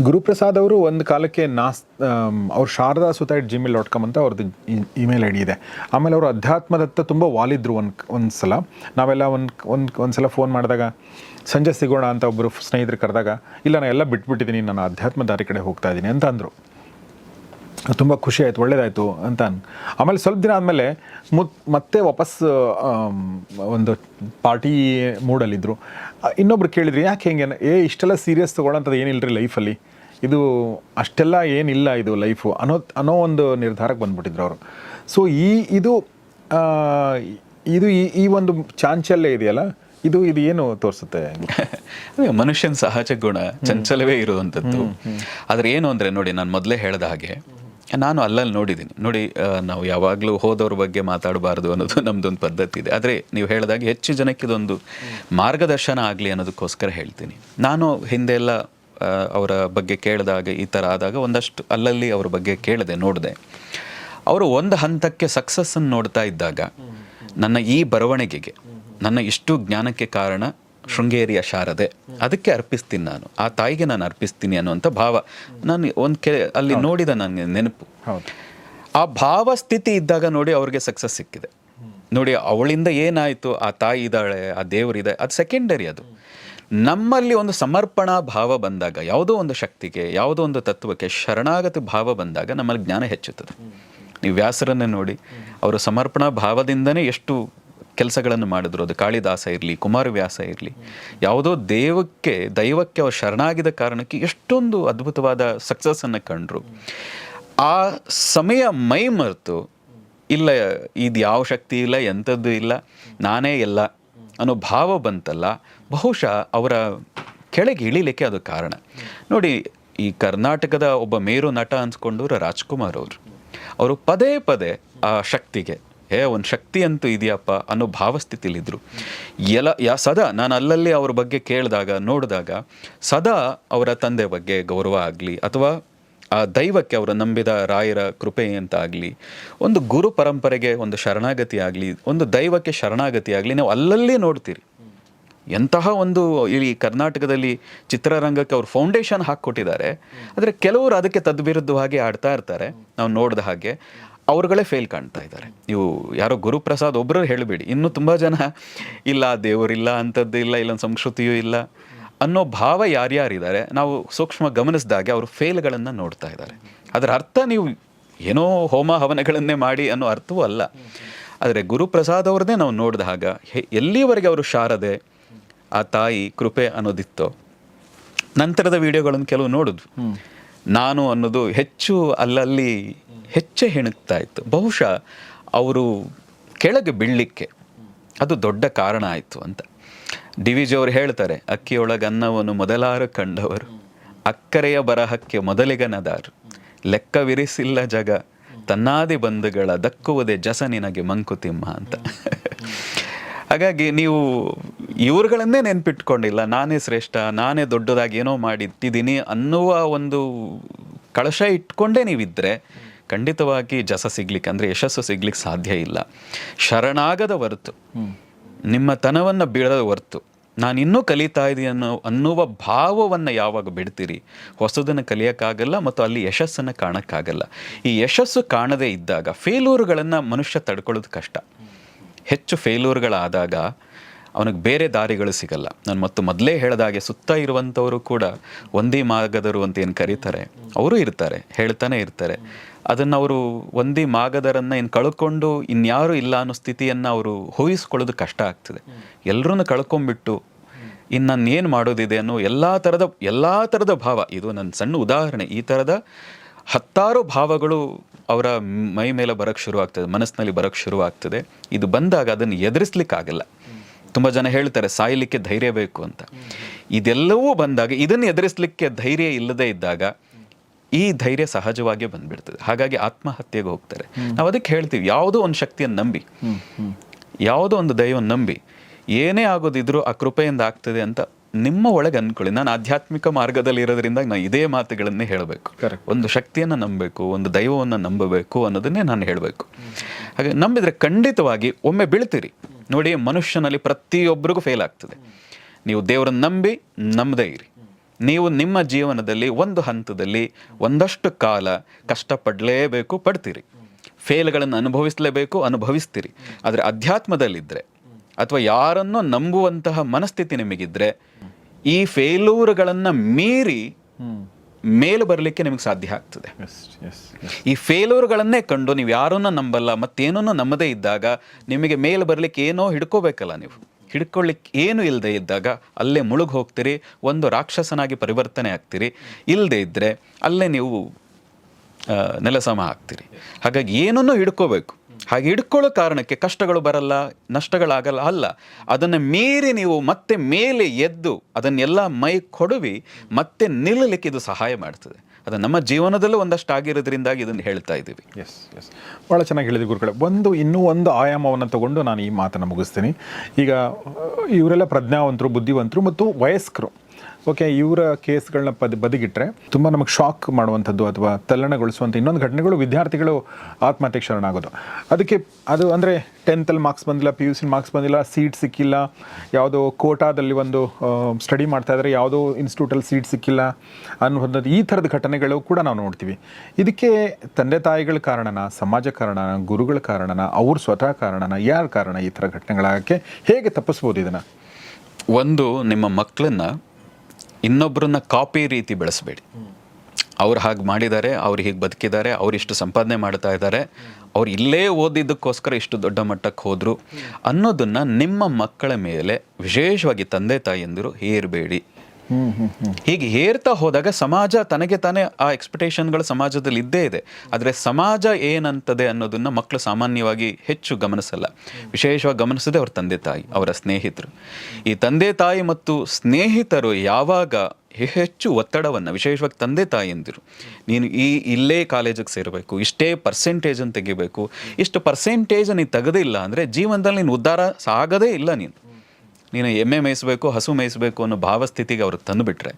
ಗುರುಪ್ರಸಾದ್ ಅವರು ಒಂದು ಕಾಲಕ್ಕೆ ನಾಸ್ ಅವ್ರು ಶಾರದಾ ಸುತ ಇಟ್ ಜಿಮೇಲ್ ಡಾಟ್ ಕಾಮ್ ಅಂತ ಅವ್ರದ್ದು ಇಮೇಲ್ ಐ ಡಿ ಇದೆ. ಆಮೇಲೆ ಅವರು ಅಧ್ಯಾತ್ಮದತ್ತ ತುಂಬ ವಾಲಿದ್ರು ಒಂದು ಒಂದು ಸಲ ನಾವೆಲ್ಲ ಒಂದು ಒಂದು ಒಂದು ಸಲ ಫೋನ್ ಮಾಡಿದಾಗ, ಸಂಜೆ ಸಿಗೋಣ ಅಂತ ಒಬ್ಬರು ಸ್ನೇಹಿತರು ಕರೆದಾಗ, ಇಲ್ಲ ನಾನು ಎಲ್ಲ ಬಿಟ್ಬಿಟ್ಟಿದ್ದೀನಿ ನಾನು ಅಧ್ಯಾತ್ಮ ದಾರಿ ಕಡೆ ಹೋಗ್ತಾ ಇದ್ದೀನಿ ಅಂತ ಅಂದರು. ತುಂಬ ಖುಷಿ ಆಯಿತು, ಒಳ್ಳೇದಾಯಿತು ಅಂತ ಆಮೇಲೆ ಸ್ವಲ್ಪ ದಿನ ಆದಮೇಲೆ ಮುತ್, ಮತ್ತೆ ವಾಪಸ್ ಒಂದು ಪಾರ್ಟಿ ಮೂಡಲ್ಲಿದ್ದರು ಇನ್ನೊಬ್ರು ಕೇಳಿದ್ರು ಯಾಕೆ ಹೆಂಗೆ? ಏ ಇಷ್ಟೆಲ್ಲ ಸೀರಿಯಸ್ ತೊಗೊಳ್ಳೋಂಥದ್ದು ಏನಿಲ್ಲ ರೀ ಲೈಫಲ್ಲಿ ಇದು ಅಷ್ಟೆಲ್ಲ ಏನಿಲ್ಲ ಇದು ಲೈಫು ಅನ್ನೋ ಅನ್ನೋ ಒಂದು ನಿರ್ಧಾರಕ್ಕೆ ಬಂದ್ಬಿಟ್ಟಿದ್ರು ಅವರು. ಸೊ ಈ ಇದು ಇದು ಈ ಈ ಒಂದು ಚಾಂಚಲ್ಯ ಇದೆಯಲ್ಲ ಇದು ಇದು ಏನು ತೋರಿಸುತ್ತೆ? ಮನುಷ್ಯನ ಸಹಜ ಗುಣ ಚಂಚಲವೇ ಇರುವಂಥದ್ದು. ಆದರೆ ಏನು ಅಂದರೆ ನೋಡಿ ನಾನು ಮೊದಲೇ ಹೇಳಿದ ಹಾಗೆ ನಾನು ಅಲ್ಲಲ್ಲಿ ನೋಡಿದ್ದೀನಿ. ನೋಡಿ ನಾವು ಯಾವಾಗಲೂ ಹೋದವ್ರ ಬಗ್ಗೆ ಮಾತಾಡಬಾರ್ದು ಅನ್ನೋದು ನಮ್ಮದೊಂದು ಪದ್ಧತಿ ಇದೆ. ಆದರೆ ನೀವು ಹೇಳಿದಾಗ ಹೆಚ್ಚು ಜನಕ್ಕೆ ಇದೊಂದು ಮಾರ್ಗದರ್ಶನ ಆಗಲಿ ಅನ್ನೋದಕ್ಕೋಸ್ಕರ ಹೇಳ್ತೀನಿ. ನಾನು ಹಿಂದೆ ಎಲ್ಲ ಅವರ ಬಗ್ಗೆ ಕೇಳಿದಾಗ ಈ ಥರ ಆದಾಗ ಒಂದಷ್ಟು ಅಲ್ಲಲ್ಲಿ ಅವ್ರ ಬಗ್ಗೆ ಕೇಳಿದೆ, ನೋಡಿದೆ. ಅವರು ಒಂದು ಹಂತಕ್ಕೆ ಸಕ್ಸಸ್ಸನ್ನು ನೋಡ್ತಾ ಇದ್ದಾಗ, ನನ್ನ ಈ ಬರವಣಿಗೆಗೆ, ನನ್ನ ಇಷ್ಟು ಜ್ಞಾನಕ್ಕೆ ಕಾರಣ ಶೃಂಗೇರಿಯ ಶಾರದೆ. ಅದಕ್ಕೆ ಅರ್ಪಿಸ್ತೀನಿ ನಾನು. ಆ ತಾಯಿಗೆ ನಾನು ಅರ್ಪಿಸ್ತೀನಿ ಅನ್ನುವಂಥ ಭಾವ. ನಾನು ಒಂದು ಕೆ ಅಲ್ಲಿ ನೋಡಿದ ನನಗೆ ನೆನಪು. ಆ ಭಾವ ಸ್ಥಿತಿ ಇದ್ದಾಗ ನೋಡಿ ಅವ್ರಿಗೆ ಸಕ್ಸಸ್ ಸಿಕ್ಕಿದೆ. ನೋಡಿ ಅವಳಿಂದ ಏನಾಯಿತು ಆ ತಾಯಿ ಇದ್ದಾಳೆ ಆ ದೇವರಿದೆ ಅದು ಸೆಕೆಂಡರಿ ಅದು. ನಮ್ಮಲ್ಲಿ ಒಂದು ಸಮರ್ಪಣಾ ಭಾವ ಬಂದಾಗ ಯಾವುದೋ ಒಂದು ಶಕ್ತಿಗೆ ಯಾವುದೋ ಒಂದು ತತ್ವಕ್ಕೆ ಶರಣಾಗತಿ ಭಾವ ಬಂದಾಗ ನಮ್ಮಲ್ಲಿ ಜ್ಞಾನ ಹೆಚ್ಚುತ್ತದೆ. ನೀವು ವ್ಯಾಸರನ್ನೇ ನೋಡಿ ಅವರು ಸಮರ್ಪಣಾ ಭಾವದಿಂದನೇ ಎಷ್ಟು ಕೆಲಸಗಳನ್ನು ಮಾಡಿದ್ರು. ಅದು ಕಾಳಿದಾಸ ಇರಲಿ, ಕುಮಾರವ್ಯಾಸ ಇರಲಿ. ಯಾವುದೋ ದೇವಕ್ಕೆ, ದೈವಕ್ಕೆ ಅವ್ರು ಶರಣಾಗಿದ ಕಾರಣಕ್ಕೆ ಎಷ್ಟೊಂದು ಅದ್ಭುತವಾದ ಸಕ್ಸಸ್ಸನ್ನು ಕಂಡರು. ಆ ಸಮಯ ಮೈ ಮರೆತು, ಇಲ್ಲ, ಇದು ಯಾವ ಶಕ್ತಿ ಇಲ್ಲ, ಎಂಥದ್ದು ಇಲ್ಲ, ನಾನೇ ಇಲ್ಲ ಅನ್ನೋ ಭಾವ ಬಂತಲ್ಲ, ಬಹುಶಃ ಅವರ ಕೆಳಗೆ ಇಳಿಲಿಕ್ಕೆ ಅದು ಕಾರಣ. ನೋಡಿ, ಈ ಕರ್ನಾಟಕದ ಒಬ್ಬ ಮೇರು ನಟ ಅನ್ಸ್ಕೊಂಡವರು ರಾಜ್ಕುಮಾರ್ ಅವರು. ಅವರು ಪದೇ ಪದೇ ಆ ಶಕ್ತಿಗೆ ಏ ಒಂದು ಶಕ್ತಿ ಅಂತೂ ಇದೆಯಪ್ಪ ಅನ್ನೋ ಭಾವಸ್ಥಿತಿಲಿದ್ರು. ಎಲ್ಲ, ಯಾ, ಸದಾ ನಾನು ಅಲ್ಲಲ್ಲಿ ಅವ್ರ ಬಗ್ಗೆ ಕೇಳಿದಾಗ, ನೋಡಿದಾಗ, ಸದಾ ಅವರ ತಂದೆ ಬಗ್ಗೆ ಗೌರವ ಆಗಲಿ, ಅಥವಾ ಆ ದೈವಕ್ಕೆ ಅವರು ನಂಬಿದ ರಾಯರ ಕೃಪೆ ಅಂತ ಆಗಲಿ, ಒಂದು ಗುರು ಪರಂಪರೆಗೆ ಒಂದು ಶರಣಾಗತಿ ಆಗಲಿ, ಒಂದು ದೈವಕ್ಕೆ ಶರಣಾಗತಿ ಆಗಲಿ, ನೀವು ಅಲ್ಲಲ್ಲಿ ನೋಡ್ತೀರಿ. ಎಂತಹ ಒಂದು, ಈ ಕರ್ನಾಟಕದಲ್ಲಿ ಚಿತ್ರರಂಗಕ್ಕೆ ಅವರು ಫೌಂಡೇಶನ್ ಹಾಕ್ಕೊಟ್ಟಿದ್ದಾರೆ, ಆದರೆ ಕೆಲವರು ಅದಕ್ಕೆ ತದ್ವಿರುದ್ಧವಾಗಿ ಆಡ್ತಾ ಇರ್ತಾರೆ. ನಾವು ನೋಡಿದ ಹಾಗೆ. ಅವ್ರುಗಳೇ ಫೇಲ್ ಕಾಣ್ತಾ ಇದ್ದಾರೆ. ನೀವು ಯಾರೋ ಗುರುಪ್ರಸಾದ್ ಒಬ್ಬರು ಹೇಳಬೇಡಿ. ಇನ್ನು ತುಂಬ ಜನ ಇಲ್ಲ ದೇವರಿಲ್ಲ ಅಂಥದ್ದು ಇಲ್ಲ ಇಲ್ಲೊಂದು ಸಂಸ್ಕೃತಿಯೂ ಇಲ್ಲ ಅನ್ನೋ ಭಾವ ಯಾರ್ಯಾರಿದ್ದಾರೆ ನಾವು ಸೂಕ್ಷ್ಮ ಗಮನಿಸಿದಾಗೆ ಅವರು ಫೇಲ್ಗಳನ್ನು ನೋಡ್ತಾ ಇದ್ದಾರೆ. ಅದರ ಅರ್ಥ ನೀವು ಏನೋ ಹೋಮ ಹವನಗಳನ್ನೇ ಮಾಡಿ ಅನ್ನೋ ಅರ್ಥವೂ ಅಲ್ಲ. ಆದರೆ ಗುರುಪ್ರಸಾದ್ ಅವ್ರದ್ದೇ ನಾವು ನೋಡಿದ ಹಾಗ ಹೆ- ಎಲ್ಲಿವರೆಗೆ ಅವರು ಶಾರದೆ ಆ ತಾಯಿ ಕೃಪೆ ಅನ್ನೋದಿತ್ತೋ. ನಂತರದ ವಿಡಿಯೋಗಳನ್ನು ಕೆಲವು ನೋಡಿದ್ವು. ನಾನು ಅನ್ನೋದು ಹೆಚ್ಚು ಅಲ್ಲಲ್ಲಿ ಹೆಚ್ಚೇ ಹೆಣುಕ್ತಾ ಇತ್ತು. ಬಹುಶಃ ಅವರು ಕೆಳಗೆ ಬೀಳಲಿಕ್ಕೆ ಅದು ದೊಡ್ಡ ಕಾರಣ ಆಯಿತು ಅಂತ. ಡಿ ವಿ ಜಿ ಅವರು ಹೇಳ್ತಾರೆ, ಅಕ್ಕಿಯೊಳಗೆ ಅನ್ನವನ್ನು ಮೊದಲಾರು ಕಂಡವರು. ಅಕ್ಕರೆಯ ಬರಹಕ್ಕೆ ಮೊದಲಿಗನದಾರು. ಲೆಕ್ಕವಿರಿಸಿಲ್ಲ ಜಗ. ತನ್ನಾದಿ ಬಂಧುಗಳ ದಕ್ಕುವುದೇ ಜಸ ನಿನಗೆ ಮಂಕುತಿಮ್ಮ ಅಂತ. ಹಾಗಾಗಿ ನೀವು ಇವ್ರುಗಳನ್ನೇ ನೆನ್ಪಿಟ್ಕೊಂಡಿಲ್ಲ. ನಾನೇ ಶ್ರೇಷ್ಠ, ನಾನೇ ದೊಡ್ಡದಾಗಿ ಏನೋ ಮಾಡಿಟ್ಟಿದ್ದೀನಿ ಅನ್ನುವ ಒಂದು ಕಳಶ ಇಟ್ಕೊಂಡೇ ನೀವಿದ್ರೆ ಖಂಡಿತವಾಗಿ ಜಸ ಸಿಗ್ಲಿಕ್ಕೆ ಅಂದರೆ ಯಶಸ್ಸು ಸಿಗ್ಲಿಕ್ಕೆ ಸಾಧ್ಯ ಇಲ್ಲ. ಶರಣಾಗದ ಹೊರತು ನಿಮ್ಮ ತನವನ್ನು ಬೀಳದ ಹೊರತು ನಾನು ಇನ್ನೂ ಕಲಿತಾ ಇದ್ದೀನಿ ಅನ್ನೋ ಅನ್ನುವ ಭಾವವನ್ನು ಯಾವಾಗ ಬಿಡ್ತೀರಿ? ಹೊಸದನ್ನು ಕಲಿಯೋಕ್ಕಾಗಲ್ಲ ಮತ್ತು ಅಲ್ಲಿ ಯಶಸ್ಸನ್ನು ಕಾಣೋಕ್ಕಾಗಲ್ಲ. ಈ ಯಶಸ್ಸು ಕಾಣದೇ ಇದ್ದಾಗ ಫೇಲೂರುಗಳನ್ನು ಮನುಷ್ಯ ತಡ್ಕೊಳ್ಳೋದು ಕಷ್ಟ. ಹೆಚ್ಚು ಫೇಲೂರುಗಳಾದಾಗ ಅವನಿಗೆ ಬೇರೆ ದಾರಿಗಳು ಸಿಗಲ್ಲ. ನಾನು ಮತ್ತು ಮೊದಲೇ ಹೇಳಿದಾಗೆ ಸುತ್ತ ಇರುವಂಥವರು ಕೂಡ ಒಂದೇ ಮಾರ್ಗದರು ಅಂತ ಏನು ಕರೀತಾರೆ? ಅವರು ಇರ್ತಾರೆ ಹೇಳ್ತಾನೆ ಇರ್ತಾರೆ. ಅದನ್ನು ಅವರು ಒಂದಿ ಮಾಗದರನ್ನು ಇನ್ನು ಕಳ್ಕೊಂಡು ಇನ್ಯಾರು ಇಲ್ಲ ಅನ್ನೋ ಸ್ಥಿತಿಯನ್ನು ಅವರು ಊಹಿಸ್ಕೊಳ್ಳೋದು ಕಷ್ಟ ಆಗ್ತದೆ. ಎಲ್ಲರನ್ನು ಕಳ್ಕೊಂಡ್ಬಿಟ್ಟು ಇನ್ನು ನಾನು ಏನು ಮಾಡೋದಿದೆ ಅನ್ನೋ ಎಲ್ಲ ಥರದ ಎಲ್ಲ ಥರದ ಭಾವ, ಇದು ನನ್ನ ಸಣ್ಣ ಉದಾಹರಣೆ, ಈ ಥರದ ಹತ್ತಾರು ಭಾವಗಳು ಅವರ ಮೈ ಮೇಲೆ ಬರೋಕ್ಕೆ ಶುರು ಆಗ್ತದೆ, ಮನಸ್ಸಿನಲ್ಲಿ ಬರೋಕ್ಕೆ ಶುರು ಆಗ್ತದೆ. ಇದು ಬಂದಾಗ ಅದನ್ನು ಎದುರಿಸ್ಲಿಕ್ಕಾಗಲ್ಲ. ತುಂಬ ಜನ ಹೇಳ್ತಾರೆ, ಸಾಯಲಿಕ್ಕೆ ಧೈರ್ಯ ಬೇಕು ಅಂತ. ಇದೆಲ್ಲವೂ ಬಂದಾಗ ಇದನ್ನು ಎದುರಿಸಲಿಕ್ಕೆ ಧೈರ್ಯ ಇಲ್ಲದೇ ಇದ್ದಾಗ ಈ ಧೈರ್ಯ ಸಹಜವಾಗಿ ಬಂದ್ಬಿಡ್ತದೆ. ಹಾಗಾಗಿ ಆತ್ಮಹತ್ಯೆಗೆ ಹೋಗ್ತಾರೆ. ನಾವು ಅದಕ್ಕೆ ಹೇಳ್ತೀವಿ ಯಾವುದೋ ಒಂದು ಶಕ್ತಿಯನ್ನು ನಂಬಿ. ಯಾವುದೋ ಒಂದು ದೈವವನ್ನು ನಂಬಿ ಏನೇ ಆಗೋದಿದ್ರೂ ಆ ಕೃಪೆಯಿಂದ ಆಗ್ತದೆ ಅಂತ ನಿಮ್ಮ ಒಳಗೆ ಅನ್ಕೊಳ್ಳಿ. ನಾನು ಆಧ್ಯಾತ್ಮಿಕ ಮಾರ್ಗದಲ್ಲಿ ಇರೋದ್ರಿಂದ ನಾನು ಇದೇ ಮಾತುಗಳನ್ನೇ ಹೇಳಬೇಕು. ಒಂದು ಶಕ್ತಿಯನ್ನು ನಂಬಬೇಕು ಒಂದು ದೈವವನ್ನು ನಂಬಬೇಕು ಅನ್ನೋದನ್ನೇ ನಾನು ಹೇಳಬೇಕು. ಹಾಗೆ ನಂಬಿದರೆ ಖಂಡಿತವಾಗಿ ಒಮ್ಮೆ ಬೀಳ್ತೀರಿ. ನೋಡಿ ಮನುಷ್ಯನಲ್ಲಿ ಪ್ರತಿಯೊಬ್ಬರಿಗೂ ಫೇಲ್ ಆಗ್ತದೆ. ನೀವು ದೇವರನ್ನು ನಂಬಿ ನಂಬದೇ ಇರಿ. ನೀವು ನಿಮ್ಮ ಜೀವನದಲ್ಲಿ ಒಂದು ಹಂತದಲ್ಲಿ ಒಂದಷ್ಟು ಕಾಲ ಕಷ್ಟಪಡಲೇಬೇಕು ಪಡ್ತೀರಿ. ಫೇಲ್ಗಳನ್ನು ಅನುಭವಿಸಲೇಬೇಕು ಅನುಭವಿಸ್ತೀರಿ. ಆದರೆ ಅಧ್ಯಾತ್ಮದಲ್ಲಿದ್ದರೆ ಅಥವಾ ಯಾರನ್ನೋ ನಂಬುವಂತಹ ಮನಸ್ಥಿತಿ ನಿಮಗಿದ್ರೆ ಈ ಫೇಲೂರುಗಳನ್ನು ಮೀರಿ ಮೇಲು ಬರಲಿಕ್ಕೆ ನಿಮಗೆ ಸಾಧ್ಯ ಆಗ್ತದೆ. ಈ ಫೇಲೂರುಗಳನ್ನೇ ಕಂಡು ನೀವು ಯಾರನ್ನೂ ನಂಬಲ್ಲ ಮತ್ತೇನನ್ನು ನಂಬದೇ ಇದ್ದಾಗ ನಿಮಗೆ ಮೇಲೆ ಬರಲಿಕ್ಕೆ ಏನೋ ಹಿಡ್ಕೋಬೇಕಲ್ಲ ನೀವು. ಹಿಡ್ಕೊಳ್ಳಿಕ್ಕೆ ಏನು ಇಲ್ಲದೆ ಇದ್ದಾಗ ಅಲ್ಲೇ ಮುಳುಗಿ ಹೋಗ್ತೀರಿ, ಒಂದು ರಾಕ್ಷಸನಾಗಿ ಪರಿವರ್ತನೆ ಆಗ್ತೀರಿ. ಇಲ್ಲದೆ ಇದ್ದರೆ ಅಲ್ಲೇ ನೀವು ನೆಲಸಮ ಆಗ್ತೀರಿ. ಹಾಗಾಗಿ ಏನನ್ನೂ ಹಿಡ್ಕೋಬೇಕು. ಹಾಗೆ ಹಿಡ್ಕೊಳ್ಳೋ ಕಾರಣಕ್ಕೆ ಕಷ್ಟಗಳು ಬರಲ್ಲ, ನಷ್ಟಗಳಾಗಲ್ಲ, ಅಲ್ಲ. ಅದನ್ನು ಮೀರಿ ನೀವು ಮತ್ತೆ ಮೇಲೆ ಎದ್ದು ಅದನ್ನೆಲ್ಲ ಮೈ ಕೊಡುವಿ, ಮತ್ತೆ ನಿಲ್ಲಲಿಕ್ಕೆ ಇದು ಸಹಾಯ ಮಾಡ್ತದೆ. ಅದು ನಮ್ಮ ಜೀವನದಲ್ಲೂ ಒಂದಷ್ಟು ಆಗಿರೋದ್ರಿಂದಾಗಿ ಇದನ್ನು ಹೇಳ್ತಾ ಇದ್ದೀವಿ. ಎಸ್ ಎಸ್ ಭಾಳ ಚೆನ್ನಾಗಿ ಹೇಳಿದ್ರಿ ಗುರುಗಳೇ. ಒಂದು, ಇನ್ನೂ ಒಂದು ಆಯಾಮವನ್ನು ತಗೊಂಡು ನಾನು ಈ ಮಾತನ್ನು ಮುಗಿಸ್ತೀನಿ. ಈಗ, ಇವರೆಲ್ಲ ಪ್ರಜ್ಞಾವಂತರು, ಬುದ್ಧಿವಂತರು ಮತ್ತು ವಯಸ್ಕರು. ಓಕೆ ಇವರ ಕೇಸ್ಗಳನ್ನ ಪದ ಬದಿಗಿಟ್ರೆ ತುಂಬ ನಮಗೆ ಶಾಕ್ ಮಾಡುವಂಥದ್ದು ಅಥವಾ ತಲ್ಲಣಗೊಳಿಸುವಂಥ ಇನ್ನೊಂದು ಘಟನೆಗಳು ವಿದ್ಯಾರ್ಥಿಗಳು ಆತ್ಮಹತ್ಯೆಗೆ ಶರಣಾಗೋದು. ಅದಕ್ಕೆ ಅದು ಅಂದರೆ ಟೆಂತಲ್ಲಿ ಮಾರ್ಕ್ಸ್ ಬಂದಿಲ್ಲ ಪಿ ಯು ಸಿ ಮಾರ್ಕ್ಸ್ ಬಂದಿಲ್ಲ ಸೀಟ್ ಸಿಕ್ಕಿಲ್ಲ, ಯಾವುದೋ ಕೋಟಾದಲ್ಲಿ ಒಂದು ಸ್ಟಡಿ ಮಾಡ್ತಾ ಇದ್ದಾರೆ ಯಾವುದೋ ಇನ್ಸ್ಟಿಟ್ಯೂಟಲ್ಲಿ ಸೀಟ್ ಸಿಕ್ಕಿಲ್ಲ ಅನ್ನುವಂಥದ್ದು ಈ ಥರದ ಘಟನೆಗಳು ಕೂಡ ನಾವು ನೋಡ್ತೀವಿ. ಇದಕ್ಕೆ ತಂದೆ ತಾಯಿಗಳ ಕಾರಣನ, ಸಮಾಜ ಕಾರಣನ, ಗುರುಗಳ ಕಾರಣನ, ಅವ್ರ ಸ್ವತಃ ಕಾರಣನ, ಯಾರ ಕಾರಣ ಈ ಥರ ಘಟನೆಗಳಾಗಕ್ಕೆ ಹೇಗೆ ತಪ್ಪಿಸ್ಬೋದು ಇದನ್ನು? ಒಂದು ನಿಮ್ಮ ಮಕ್ಕಳನ್ನ ಇನ್ನೊಬ್ಬರನ್ನ ಕಾಪಿ ರೀತಿ ಬೆಳೆಸಬೇಡಿ. ಅವ್ರು ಹಾಗೆ ಮಾಡಿದ್ದಾರೆ, ಅವ್ರು ಹೀಗೆ ಬದುಕಿದ್ದಾರೆ, ಅವ್ರು ಇಷ್ಟು ಸಂಪಾದನೆ ಮಾಡ್ತಾ ಇದ್ದಾರೆ, ಅವ್ರು ಇಲ್ಲೇ ಓದಿದ್ದಕ್ಕೋಸ್ಕರ ಇಷ್ಟು ದೊಡ್ಡ ಮಟ್ಟಕ್ಕೆ ಹೋದರು ಅನ್ನೋದನ್ನು ನಿಮ್ಮ ಮಕ್ಕಳ ಮೇಲೆ ವಿಶೇಷವಾಗಿ ತಂದೆ ತಾಯಿಯಂದಿರು ಹೇರಬೇಡಿ. ಹೀಗೆ ಹೇರ್ತಾ ಹೋದಾಗ ಸಮಾಜ ತನಗೆ ತಾನೇ ಆ ಎಕ್ಸ್ಪೆಕ್ಟೇಷನ್ಗಳು ಸಮಾಜದಲ್ಲಿ ಇದ್ದೇ ಇದೆ. ಆದರೆ ಸಮಾಜ ಏನಂತದೆ ಅನ್ನೋದನ್ನ ಮಕ್ಕಳು ಸಾಮಾನ್ಯವಾಗಿ ಹೆಚ್ಚು ಗಮನಿಸಲ್ಲ. ವಿಶೇಷವಾಗಿ ಗಮನಿಸದೆ ಅವ್ರ ತಂದೆ ತಾಯಿ, ಅವರ ಸ್ನೇಹಿತರು. ಈ ತಂದೆ ತಾಯಿ ಮತ್ತು ಸ್ನೇಹಿತರು ಯಾವಾಗ ಹೆಚ್ಚು ಒತ್ತಡವನ್ನು, ವಿಶೇಷವಾಗಿ ತಂದೆ ತಾಯಿಯಂದಿರು ನೀನು ಈ ಇಲ್ಲೇ ಕಾಲೇಜಿಗೆ ಸೇರಬೇಕು, ಇಷ್ಟೇ ಪರ್ಸೆಂಟೇಜನ್ನು ತೆಗಿಬೇಕು. ಇಷ್ಟು ಪರ್ಸೆಂಟೇಜ್ ನೀನು ತೆಗೆದಿಲ್ಲ ಅಂದರೆ ಜೀವನದಲ್ಲಿ ನೀನು ಉದ್ಧಾರ ಸಾಗದೇ ಇಲ್ಲ ನೀನು. ನೀನು ಎಮ್ಮೆ ಮೇಯಿಸಬೇಕು, ಹಸು ಮೇಯಿಸಬೇಕು ಅನ್ನೋ ಭಾವಸ್ಥಿತಿಗೆ ಅವ್ರಿಗೆ ತಂದುಬಿಟ್ರೆ,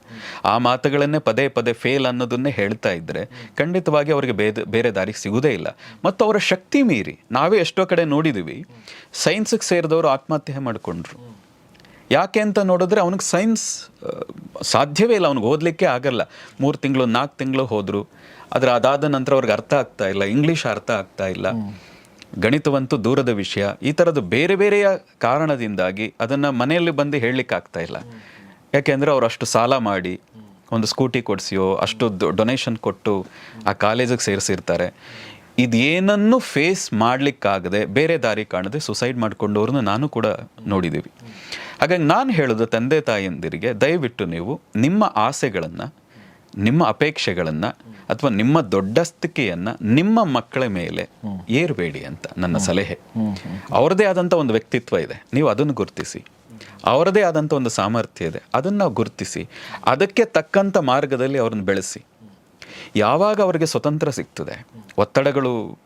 ಆ ಮಾತುಗಳನ್ನೇ ಪದೇ ಪದೇ ಫೇಲ್ ಅನ್ನೋದನ್ನೇ ಹೇಳ್ತಾ ಇದ್ದರೆ ಖಂಡಿತವಾಗಿ ಅವರಿಗೆ ಬೇರೆ ಬೇರೆ ದಾರಿ ಸಿಗುವುದೇ ಇಲ್ಲ. ಮತ್ತು ಅವರ ಶಕ್ತಿ ಮೀರಿ, ನಾವೇ ಎಷ್ಟೋ ಕಡೆ ನೋಡಿದ್ದೀವಿ ಸೈನ್ಸಿಗೆ ಸೇರಿದವರು ಆತ್ಮಹತ್ಯೆ ಮಾಡಿಕೊಂಡ್ರು. ಯಾಕೆ ಅಂತ ನೋಡಿದ್ರೆ ಅವನಿಗೆ ಸೈನ್ಸ್ ಸಾಧ್ಯವೇ ಇಲ್ಲ, ಅವ್ನಿಗೆ ಓದಲಿಕ್ಕೆ ಆಗಲ್ಲ. ಮೂರು ತಿಂಗಳು, ನಾಲ್ಕು ತಿಂಗಳು ಹೋದರು, ಆದರೆ ಅದಾದ ನಂತರ ಅವ್ರಿಗೆ ಅರ್ಥ ಆಗ್ತಾ ಇಲ್ಲ ಇಂಗ್ಲೀಷ್ ಅರ್ಥ ಆಗ್ತಾ ಇಲ್ಲ. ಗಣಿತವಂತೂ ದೂರದ ವಿಷಯ. ಈ ಥರದ್ದು ಬೇರೆ ಬೇರೆಯ ಕಾರಣದಿಂದಾಗಿ ಅದನ್ನು ಮನೆಯಲ್ಲಿ ಬಂದು ಹೇಳಲಿಕ್ಕೆ ಆಗ್ತಾ ಇಲ್ಲ ಯಾಕೆಂದರೆ ಅವರು ಅಷ್ಟು ಸಾಲ ಮಾಡಿ, ಒಂದು ಸ್ಕೂಟಿ ಕೊಡಿಸಿಯೋ, ಅಷ್ಟು ಡೊನೇಷನ್ ಕೊಟ್ಟು ಆ ಕಾಲೇಜಿಗೆ ಸೇರಿಸಿರ್ತಾರೆ. ಇದೇನನ್ನು ಫೇಸ್ ಮಾಡಲಿಕ್ಕಾಗದೆ ಬೇರೆ ದಾರಿ ಕಾಣದೆ ಸುಸೈಡ್ ಮಾಡಿಕೊಂಡವ್ರನ್ನ ನಾನು ಕೂಡ ನೋಡಿದ್ದೀವಿ ಹಾಗಾಗಿ ನಾನು ಹೇಳೋದು ತಂದೆ ತಾಯಿಯಂದಿರಿಗೆ ದಯವಿಟ್ಟು ನೀವು ನಿಮ್ಮ ಆಸೆಗಳನ್ನು ನಿಮ್ಮ ಅಪೇಕ್ಷೆಗಳನ್ನು ಅಥವಾ ನಿಮ್ಮ ದೊಡ್ಡಸ್ತಿಕೆಯನ್ನು ನಿಮ್ಮ ಮಕ್ಕಳ ಮೇಲೆ ಏರಬೇಡಿ ಅಂತ ನನ್ನ ಸಲಹೆ. ಅವ್ರದ್ದೇ ಆದಂತ ಒಂದು ವ್ಯಕ್ತಿತ್ವ ಇದೆ. ನೀವು ಅದನ್ನು ಗುರುತಿಸಿ. ಅವರದೇ ಆದಂಥ ಒಂದು ಸಾಮರ್ಥ್ಯ ಇದೆ. ಅದನ್ನು ಗುರುತಿಸಿ. ಅದಕ್ಕೆ ತಕ್ಕಂತ ಮಾರ್ಗದಲ್ಲಿ ಅವ್ರನ್ನ ಬೆಳೆಸಿ. ಯಾವಾಗ ಅವರಿಗೆ ಸ್ವತಂತ್ರ ಸಿಗ್ತದೆ, ಒತ್ತಡಗಳು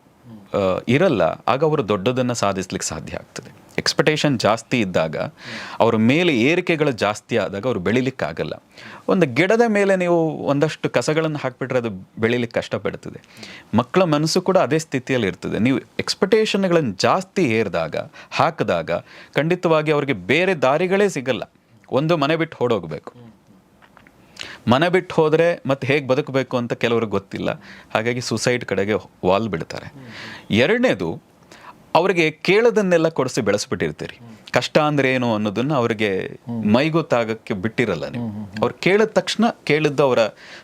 ಇರಲ್ಲ, ಆಗ ಅವರು ದೊಡ್ಡದನ್ನು ಸಾಧಿಸ್ಲಿಕ್ಕೆ ಸಾಧ್ಯ ಆಗ್ತದೆ. ಎಕ್ಸ್ಪೆಕ್ಟೇಷನ್ ಜಾಸ್ತಿ ಇದ್ದಾಗ, ಅವ್ರ ಮೇಲೆ ಏರಿಕೆಗಳು ಜಾಸ್ತಿ ಆದಾಗ ಅವರು ಬೆಳಿಲಿಕ್ಕಾಗಲ್ಲ. ಒಂದು ಗಿಡದ ಮೇಲೆ ನೀವು ಒಂದಷ್ಟು ಕಸಗಳನ್ನು ಹಾಕಿಬಿಟ್ರೆ ಅದು ಬೆಳೀಲಿಕ್ಕೆ ಕಷ್ಟಪಡ್ತದೆ. ಮಕ್ಕಳ ಮನಸ್ಸು ಕೂಡ ಅದೇ ಸ್ಥಿತಿಯಲ್ಲಿ ಇರ್ತದೆ. ನೀವು ಎಕ್ಸ್ಪೆಕ್ಟೇಷನ್ಗಳನ್ನು ಜಾಸ್ತಿ ಏರಿದಾಗ ಹಾಕಿದಾಗ ಖಂಡಿತವಾಗಿ ಅವರಿಗೆ ಬೇರೆ ದಾರಿಗಳೇ ಸಿಗಲ್ಲ. ಒಂದು ಮನೆ ಬಿಟ್ಟು ಹೊಡೋಗಬೇಕು ಮನೆ ಬಿಟ್ಟು ಹೋದರೆ ಮತ್ತೆ ಹೇಗೆ ಬದುಕಬೇಕು ಅಂತ ಕೆಲವ್ರಿಗೆ ಗೊತ್ತಿಲ್ಲ. ಹಾಗಾಗಿ ಸುಸೈಡ್ ಕಡೆಗೆ ವಾಲ್ ಬಿಡ್ತಾರೆ. ಎರಡನೇದು ಅವರಿಗೆ ಕೇಳದನ್ನೆಲ್ಲ ಕೊಡಿಸಿ ಬೆಳೆಸ್ಬಿಟ್ಟಿರ್ತೀರಿ. ಕಷ್ಟ ಅಂದ್ರೆ ಏನು ಅನ್ನೋದನ್ನ ಅವರಿಗೆ ಮೈಗೊತ್ತಾಗಕ್ಕೆ ಬಿಟ್ಟಿರಲ್ಲ ನೀವು. ಅವ್ರು ಕೇಳಿದ ತಕ್ಷಣ ಕೇಳಿದ್ದು ಅವರ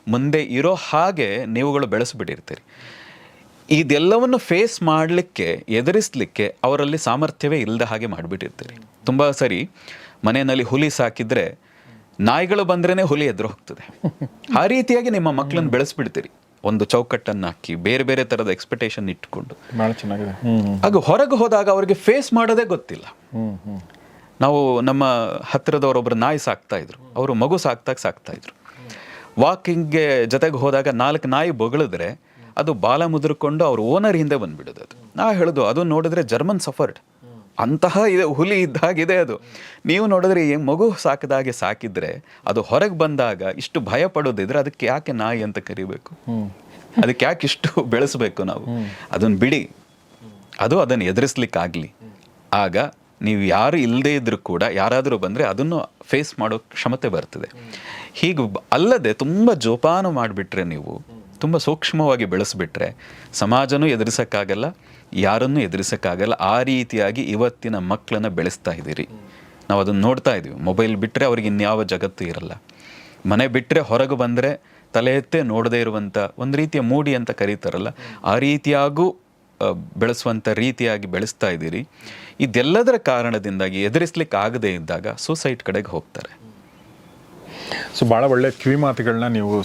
ಮುಂದೆ ಇರೋ ಹಾಗೆ ನೀವುಗಳು ಬೆಳೆಸ್ಬಿಟ್ಟಿರ್ತೀರಿ. ಇದೆಲ್ಲವನ್ನು ಫೇಸ್ ಮಾಡಲಿಕ್ಕೆ, ಎದುರಿಸಲಿಕ್ಕೆ ಅವರಲ್ಲಿ ಸಾಮರ್ಥ್ಯವೇ ಇಲ್ಲದ ಹಾಗೆ ಮಾಡಿಬಿಟ್ಟಿರ್ತೀರಿ. ತುಂಬ ಸರಿ ಮನೆಯಲ್ಲಿ ಹುಲಿ ಸಾಕಿದ್ರೆ ನಾಯಿಗಳು ಬಂದ್ರೇ ಹುಲಿ ಎದುರು ಹೋಗ್ತದೆ. ಆ ರೀತಿಯಾಗಿ ನಿಮ್ಮ ಮಕ್ಕಳನ್ನು ಬೆಳೆಸ್ಬಿಡ್ತೀರಿ. ಒಂದು ಚೌಕಟ್ಟನ್ನು ಹಾಕಿ ಬೇರೆ ಬೇರೆ ಥರದ ಎಕ್ಸ್ಪೆಕ್ಟೇಷನ್ ಇಟ್ಕೊಂಡು ಭಾಳ ಚೆನ್ನಾಗಿದೆ. ಆಗ ಹೊರಗೆ ಹೋದಾಗ ಅವರಿಗೆ ಫೇಸ್ ಮಾಡೋದೇ ಗೊತ್ತಿಲ್ಲ. ನಾವು ನಮ್ಮ ಹತ್ತಿರದವರೊಬ್ಬರು ನಾಯಿ ಸಾಕ್ತಾ ಇದ್ರು. ಅವರು ಮಗು ಸಾಕ್ತಾಗ ಸಾಕ್ತಾ ಇದ್ರು. ವಾಕಿಂಗ್ಗೆ ಜೊತೆಗೆ ಹೋದಾಗ ನಾಲ್ಕು ನಾಯಿ ಬೊಗಳಿದ್ರೆ ಅದು ಬಾಲ ಮುದುರ್ಕೊಂಡು ಅವ್ರ ಓನರ್ ಹಿಂದೆ ಬಂದ್ಬಿಡೋದು ಅದು. ನಾ ಹೇಳೋದು ಅದು ನೋಡಿದ್ರೆ ಜರ್ಮನ್ ಸಫರ್ಡ್ ಅಂತಹ ಇದೆ ಹುಲಿ ಇದ್ದಾಗಿದೆ ಅದು. ನೀವು ನೋಡಿದ್ರೆ ಈ ಮಗು ಸಾಕಿದಾಗೆ ಸಾಕಿದ್ರೆ ಅದು ಹೊರಗೆ ಬಂದಾಗ ಇಷ್ಟು ಭಯ ಪಡೋದಿದ್ರೆ ಅದಕ್ಕೆ ಯಾಕೆ ನಾಯಿ ಅಂತ ಕರಿಬೇಕು? ಅದಕ್ಕೆ ಯಾಕೆ ಇಷ್ಟು ಬೆಳೆಸಬೇಕು ನಾವು? ಅದನ್ನು ಬಿಡಿ. ಅದು ಅದನ್ನು ಎದುರಿಸ್ಲಿಕ್ಕಾಗಲಿ. ಆಗ ನೀವು ಯಾರು ಇಲ್ಲದೇ ಇದ್ರೂ ಕೂಡ ಯಾರಾದರೂ ಬಂದರೆ ಅದನ್ನು ಫೇಸ್ ಮಾಡೋ ಕ್ಷಮತೆ ಬರ್ತದೆ. ಹೀಗೆ ಅಲ್ಲದೆ ತುಂಬ ಜೋಪಾನ ಮಾಡಿಬಿಟ್ರೆ ನೀವು ತುಂಬ ಸೂಕ್ಷ್ಮವಾಗಿ ಬೆಳೆಸ್ಬಿಟ್ರೆ ಸಮಾಜನೂ ಎದುರಿಸೋಕ್ಕಾಗಲ್ಲ. ಯಾರನ್ನೂ ಎದುರಿಸೋಕ್ಕಾಗಲ್ಲ. ಆ ರೀತಿಯಾಗಿ ಇವತ್ತಿನ ಮಕ್ಕಳನ್ನು ಬೆಳೆಸ್ತಾ ಇದ್ದೀರಿ. ನಾವು ಅದನ್ನು ನೋಡ್ತಾ ಇದ್ದೀವಿ. ಮೊಬೈಲ್ ಬಿಟ್ಟರೆ ಅವ್ರಿಗೆ ಇನ್ಯಾವ ಜಗತ್ತು ಇರಲ್ಲ. ಮನೆ ಬಿಟ್ಟರೆ ಹೊರಗೆ ಬಂದರೆ ತಲೆ ಎತ್ತೇ ನೋಡದೇ ಇರುವಂಥ ಒಂದು ರೀತಿಯ ಮೂಡಿ ಅಂತ ಕರೀತಾರಲ್ಲ. ಆ ರೀತಿಯಾಗೂ ಬೆಳೆಸುವಂಥ ರೀತಿಯಾಗಿ ಬೆಳೆಸ್ತಾ ಇದ್ದೀರಿ. ಇದೆಲ್ಲದರ ಕಾರಣದಿಂದಾಗಿ ಎದುರಿಸ್ಲಿಕ್ಕೆ ಆಗದೇ ಇದ್ದಾಗ ಸೂಸೈಡ್ ಕಡೆಗೆ ಹೋಗ್ತಾರೆ. ಸೊ ಭಾಳ ಒಳ್ಳೆ ಕಿವಿ ಮಾತುಗಳನ್ನ ನೀವು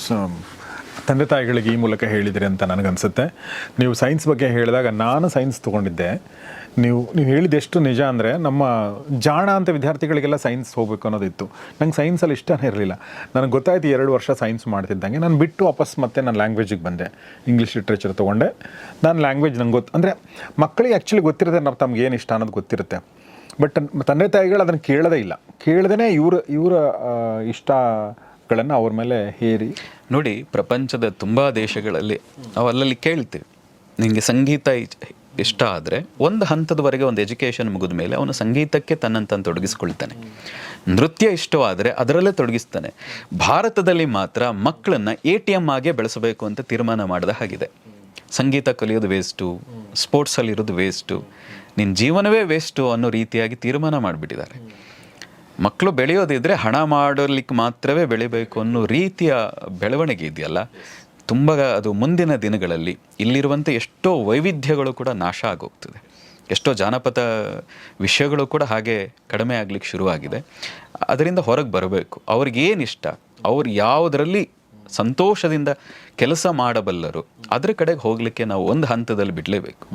ತಂದೆ ತಾಯಿಗಳಿಗೆ ಈ ಮೂಲಕ ಹೇಳಿದಿರಿ ಅಂತ ನನಗನ್ಸುತ್ತೆ. ನೀವು ಸೈನ್ಸ್ ಬಗ್ಗೆ ಹೇಳಿದಾಗ ನಾನು ಸೈನ್ಸ್ ತೊಗೊಂಡಿದ್ದೆ. ನೀವು ನೀವು ಹೇಳಿದೆಷ್ಟು ನಿಜ ಅಂದರೆ ನಮ್ಮ ಜಾಣ ಅಂತ ವಿದ್ಯಾರ್ಥಿಗಳಿಗೆಲ್ಲ ಸೈನ್ಸ್ ಹೋಗಬೇಕು ಅನ್ನೋದಿತ್ತು. ನಂಗೆ ಸೈನ್ಸಲ್ಲಿ ಇಷ್ಟನೇ ಇರಲಿಲ್ಲ. ನನಗೆ ಗೊತ್ತಾಯ್ತು ಎರಡು ವರ್ಷ ಸೈನ್ಸ್ ಮಾಡ್ತಿದ್ದಂಗೆ. ನಾನು ಬಿಟ್ಟು ವಾಪಸ್ ಮತ್ತೆ ನಾನು ಲ್ಯಾಂಗ್ವೇಜಿಗೆ ಬಂದೆ. ಇಂಗ್ಲೀಷ್ ಲಿಟ್ರೇಚರ್ ತೊಗೊಂಡೆ. ನಾನು ಲ್ಯಾಂಗ್ವೇಜ್ ನಂಗೆ ಗೊತ್ತು ಅಂದರೆ ಮಕ್ಕಳಿಗೆ ಆ್ಯಕ್ಚುಲಿ ಗೊತ್ತಿರುತ್ತೆ ನಾವು ತಮ್ಗೆ ಏನು ಇಷ್ಟ ಅನ್ನೋದು ಗೊತ್ತಿರುತ್ತೆ. ಬಟ್ ತಂದೆ ತಾಯಿಗಳು ಅದನ್ನು ಕೇಳೋದೇ ಇಲ್ಲ. ಕೇಳ್ದೇ ಇವ್ರ, ಇವರ ಇಷ್ಟಗಳನ್ನು ಅವ್ರ ಮೇಲೆ ಹೇರಿ. ನೋಡಿ, ಪ್ರಪಂಚದ ತುಂಬ ದೇಶಗಳಲ್ಲಿ ನಾವು ಅಲ್ಲಲ್ಲಿ ಕೇಳ್ತೀವಿ. ನಿಮಗೆ ಸಂಗೀತ ಇಷ್ಟ ಆದರೆ ಒಂದು ಹಂತದವರೆಗೆ ಒಂದು ಎಜುಕೇಷನ್ ಮುಗಿದ ಮೇಲೆ ಅವನು ಸಂಗೀತಕ್ಕೆ ತನ್ನಂತ ತೊಡಗಿಸ್ಕೊಳ್ತಾನೆ. ನೃತ್ಯ ಇಷ್ಟವಾದರೆ ಅದರಲ್ಲೇ ತೊಡಗಿಸ್ತಾನೆ. ಭಾರತದಲ್ಲಿ ಮಾತ್ರ ಮಕ್ಕಳನ್ನ ಎ ಟಿ ಎಂ ಆಗೇ ಬೆಳೆಸಬೇಕು ಅಂತ ತೀರ್ಮಾನ ಮಾಡಿದ ಹಾಗಿದೆ. ಸಂಗೀತ ಕಲಿಯೋದು ವೇಸ್ಟು ಸ್ಪೋರ್ಟ್ಸಲ್ಲಿರೋದು ವೇಸ್ಟು ನಿನ್ನ ಜೀವನವೇ ವೇಸ್ಟು ಅನ್ನೋ ರೀತಿಯಾಗಿ ತೀರ್ಮಾನ ಮಾಡಿಬಿಟ್ಟಿದ್ದಾರೆ. ಮಕ್ಕಳು ಬೆಳೆಯೋದಿದ್ರೆ ಹಣ ಮಾಡಲಿಕ್ಕೆ ಮಾತ್ರವೇ ಬೆಳಿಬೇಕು ಅನ್ನೋ ರೀತಿಯ ಬೆಳವಣಿಗೆ ಇದೆಯಲ್ಲ? ತುಂಬ ಅದು ಮುಂದಿನ ದಿನಗಳಲ್ಲಿ ಇಲ್ಲಿರುವಂಥ ಎಷ್ಟೋ ವೈವಿಧ್ಯಗಳು ಕೂಡ ನಾಶ ಆಗೋಗ್ತದೆ. ಎಷ್ಟೋ ಜಾನಪದ ವಿಷಯಗಳು ಕೂಡ ಹಾಗೆ ಕಡಿಮೆ ಆಗ್ಲಿಕ್ಕೆ ಶುರುವಾಗಿದೆ. ಅದರಿಂದ ಹೊರಗೆ ಬರಬೇಕು. ಅವ್ರಿಗೇನಿಷ್ಟ? ಅವ್ರು ಯಾವುದರಲ್ಲಿ ಸಂತೋಷದಿಂದ ಕೆಲಸ ಮಾಡಬಲ್ಲರು. ಅದರ ಕಡೆಗೆ ಹೋಗಲಿಕ್ಕೆ ನಾವು ಒಂದು ಹಂತದಲ್ಲಿ ಬಿಡಲೇಬೇಕು.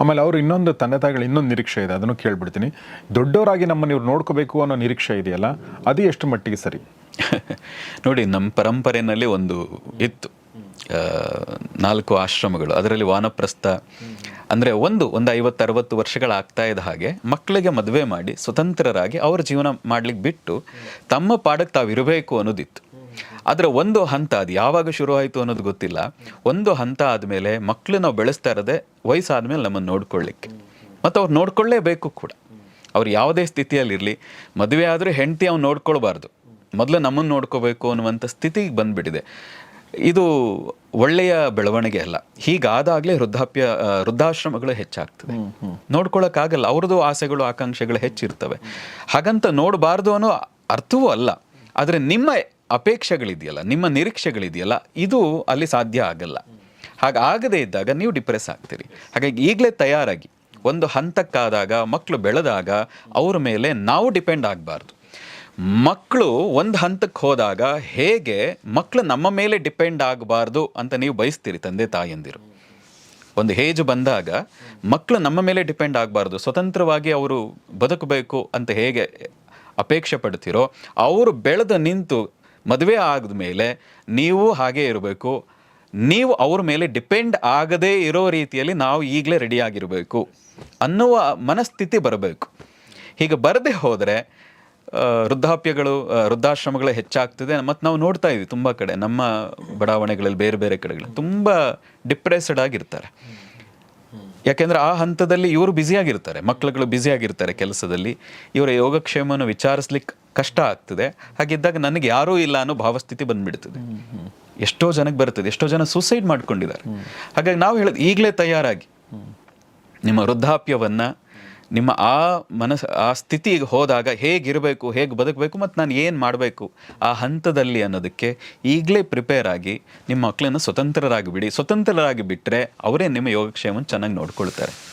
ಆಮೇಲೆ ಅವರು ಇನ್ನೊಂದು ತಂದೆ ತಾಯಿಗಳು ಇನ್ನೊಂದು ನಿರೀಕ್ಷೆ ಇದೆ ಅದನ್ನು ಕೇಳ್ಬಿಡ್ತೀನಿ. ದೊಡ್ಡವರಾಗಿ ನಮ್ಮನ್ನು ಇವ್ರು ನೋಡ್ಕೋಬೇಕು ಅನ್ನೋ ನಿರೀಕ್ಷೆ ಇದೆಯಲ್ಲ ಅದು ಎಷ್ಟು ಮಟ್ಟಿಗೆ ಸರಿ? ನೋಡಿ ನಮ್ಮ ಪರಂಪರೆಯಲ್ಲಿ ಒಂದು ಇತ್ತು. ನಾಲ್ಕು ಆಶ್ರಮಗಳು ಅದರಲ್ಲಿ ವಾನಪ್ರಸ್ಥ ಅಂದರೆ ಒಂದು ಒಂದು ಐವತ್ತು ಅರವತ್ತು ವರ್ಷಗಳಾಗ್ತಾ ಇದ್ದ ಹಾಗೆ ಮಕ್ಕಳಿಗೆ ಮದುವೆ ಮಾಡಿ ಸ್ವತಂತ್ರರಾಗಿ ಅವರ ಜೀವನ ಮಾಡ್ಲಿಕ್ಕೆ ಬಿಟ್ಟು ತಮ್ಮ ಪಾಡಕ್ಕೆ ತಾವಿರಬೇಕು ಅನ್ನೋದಿತ್ತು. ಆದರೆ ಒಂದು ಹಂತ ಅದು ಯಾವಾಗ ಶುರು ಆಯಿತು ಅನ್ನೋದು ಗೊತ್ತಿಲ್ಲ. ಒಂದು ಹಂತ ಆದಮೇಲೆ ಮಕ್ಕಳು ನಾವು ಬೆಳೆಸ್ತಾ ಇರೋದೇ ವಯಸ್ಸಾದ್ಮೇಲೆ ನಮ್ಮನ್ನು ನೋಡ್ಕೊಳ್ಳಿಕ್ಕೆ. ಮತ್ತು ಅವ್ರು ನೋಡ್ಕೊಳ್ಳೇಬೇಕು ಕೂಡ. ಅವ್ರು ಯಾವುದೇ ಸ್ಥಿತಿಯಲ್ಲಿರಲಿ ಮದುವೆ ಆದರೂ ಹೆಂಡತಿ ಅವ್ನು ನೋಡ್ಕೊಳ್ಬಾರ್ದು. ಮೊದಲು ನಮ್ಮನ್ನು ನೋಡ್ಕೋಬೇಕು ಅನ್ನುವಂಥ ಸ್ಥಿತಿಗೆ ಬಂದುಬಿಟ್ಟಿದೆ. ಇದು ಒಳ್ಳೆಯ ಬೆಳವಣಿಗೆ ಅಲ್ಲ. ಹೀಗಾದಾಗಲೇ ವೃದ್ಧಾಪ್ಯ ವೃದ್ಧಾಶ್ರಮಗಳು ಹೆಚ್ಚಾಗ್ತದೆ. ನೋಡ್ಕೊಳ್ಳೋಕ್ಕಾಗಲ್ಲ ಅವ್ರದ್ದು ಆಸೆಗಳು ಆಕಾಂಕ್ಷೆಗಳು ಹೆಚ್ಚಿರ್ತವೆ. ಹಾಗಂತ ನೋಡಬಾರ್ದು ಅನ್ನೋ ಅರ್ಥವೂ ಅಲ್ಲ. ಆದರೆ ನಿಮ್ಮ ಅಪೇಕ್ಷೆಗಳಿದೆಯಲ್ಲ, ನಿಮ್ಮ ನಿರೀಕ್ಷೆಗಳಿದೆಯಲ್ಲ, ಇದು ಅಲ್ಲಿ ಸಾಧ್ಯ ಆಗಲ್ಲ. ಹಾಗಾಗದೇ ಇದ್ದಾಗ ನೀವು ಡಿಪ್ರೆಸ್ ಆಗ್ತೀರಿ. ಹಾಗಾಗಿ ಈಗಲೇ ತಯಾರಾಗಿ, ಒಂದು ಹಂತಕ್ಕಾದಾಗ ಮಕ್ಕಳು ಬೆಳೆದಾಗ ಅವ್ರ ಮೇಲೆ ನಾವು ಡಿಪೆಂಡ್ ಆಗಬಾರ್ದು. ಮಕ್ಕಳು ಒಂದು ಹಂತಕ್ಕೆ ಹೋದಾಗ ಹೇಗೆ ಮಕ್ಕಳು ನಮ್ಮ ಮೇಲೆ ಡಿಪೆಂಡ್ ಆಗಬಾರ್ದು ಅಂತ ನೀವು ಬಯಸ್ತೀರಿ ತಂದೆ ತಾಯಂದಿರು. ಒಂದು ಹೇಜ್ ಬಂದಾಗ ಮಕ್ಕಳು ನಮ್ಮ ಮೇಲೆ ಡಿಪೆಂಡ್ ಆಗಬಾರ್ದು. ಸ್ವತಂತ್ರವಾಗಿ ಅವರು ಬದುಕಬೇಕು ಅಂತ ಹೇಗೆ ಅಪೇಕ್ಷೆ ಪಡ್ತೀರೋ, ಅವರು ಬೆಳೆದು ನಿಂತು ಮದುವೆ ಆದಮೇಲೆ ನೀವು ಹಾಗೇ ಇರಬೇಕು. ನೀವು ಅವ್ರ ಮೇಲೆ ಡಿಪೆಂಡ್ ಆಗದೇ ಇರೋ ರೀತಿಯಲ್ಲಿ ನಾವು ಈಗಲೇ ರೆಡಿಯಾಗಿರಬೇಕು ಅನ್ನುವ ಮನಸ್ಥಿತಿ ಬರಬೇಕು. ಹೀಗೆ ಬರದೇ ಹೋದರೆ ವೃದ್ಧಾಪ್ಯಗಳು ವೃದ್ಧಾಶ್ರಮಗಳು ಹೆಚ್ಚಾಗ್ತಿದೆ. ಮತ್ತು ನಾವು ನೋಡ್ತಾ ಇದ್ದೀವಿ ತುಂಬ ಕಡೆ, ನಮ್ಮ ಬಡಾವಣೆಗಳಲ್ಲಿ ಬೇರೆ ಬೇರೆ ಕಡೆಗಳಲ್ಲಿ ತುಂಬ ಡಿಪ್ರೆಸ್ಡ್ ಆಗಿರ್ತಾರೆ. ಯಾಕೆಂದ್ರೆ ಆ ಹಂತದಲ್ಲಿ ಇವರು ಬ್ಯುಸಿಯಾಗಿರ್ತಾರೆ ಮಕ್ಕಳುಗಳು ಬ್ಯುಸಿಯಾಗಿರ್ತಾರೆ ಕೆಲಸದಲ್ಲಿ. ಇವರ ಯೋಗಕ್ಷೇಮವನ್ನು ವಿಚಾರಿಸ್ಲಿಕ್ಕೆ ಕಷ್ಟ ಆಗ್ತದೆ. ಹಾಗಿದ್ದಾಗ ನನಗೆ ಯಾರೂ ಇಲ್ಲ ಅನ್ನೋ ಭಾವಸ್ಥಿತಿ ಬಂದ್ಬಿಡ್ತದೆ. ಎಷ್ಟೋ ಜನಕ್ಕೆ ಬರ್ತದೆ ಎಷ್ಟೋ ಜನ ಸೂಸೈಡ್ ಮಾಡ್ಕೊಂಡಿದ್ದಾರೆ. ಹಾಗಾಗಿ ನಾವು ಹೇಳೋದು ಈಗಲೇ ತಯಾರಾಗಿ. ನಿಮ್ಮ ವೃದ್ಧಾಪ್ಯವನ್ನ ನಿಮ್ಮ ಆ ಮನಸ್ಸು ಆ ಸ್ಥಿತಿಗೆ ಹೋದಾಗ ಹೇಗಿರಬೇಕು, ಹೇಗೆ ಬದುಕಬೇಕು ಮತ್ತು ನಾನು ಏನು ಮಾಡಬೇಕು ಆ ಹಂತದಲ್ಲಿ ಅನ್ನೋದಕ್ಕೆ ಈಗಲೇ ಪ್ರಿಪೇರ್ ಆಗಿ ನಿಮ್ಮ ಮಕ್ಕಳನ್ನು ಸ್ವತಂತ್ರರಾಗಿ ಬಿಡಿ ಸ್ವತಂತ್ರರಾಗಿ ಬಿಟ್ಟರೆ ಅವರೇ ನಿಮ್ಮ ಯೋಗಕ್ಷೇಮವನ್ನು ಚೆನ್ನಾಗಿ ನೋಡ್ಕೊಳ್ತಾರೆ.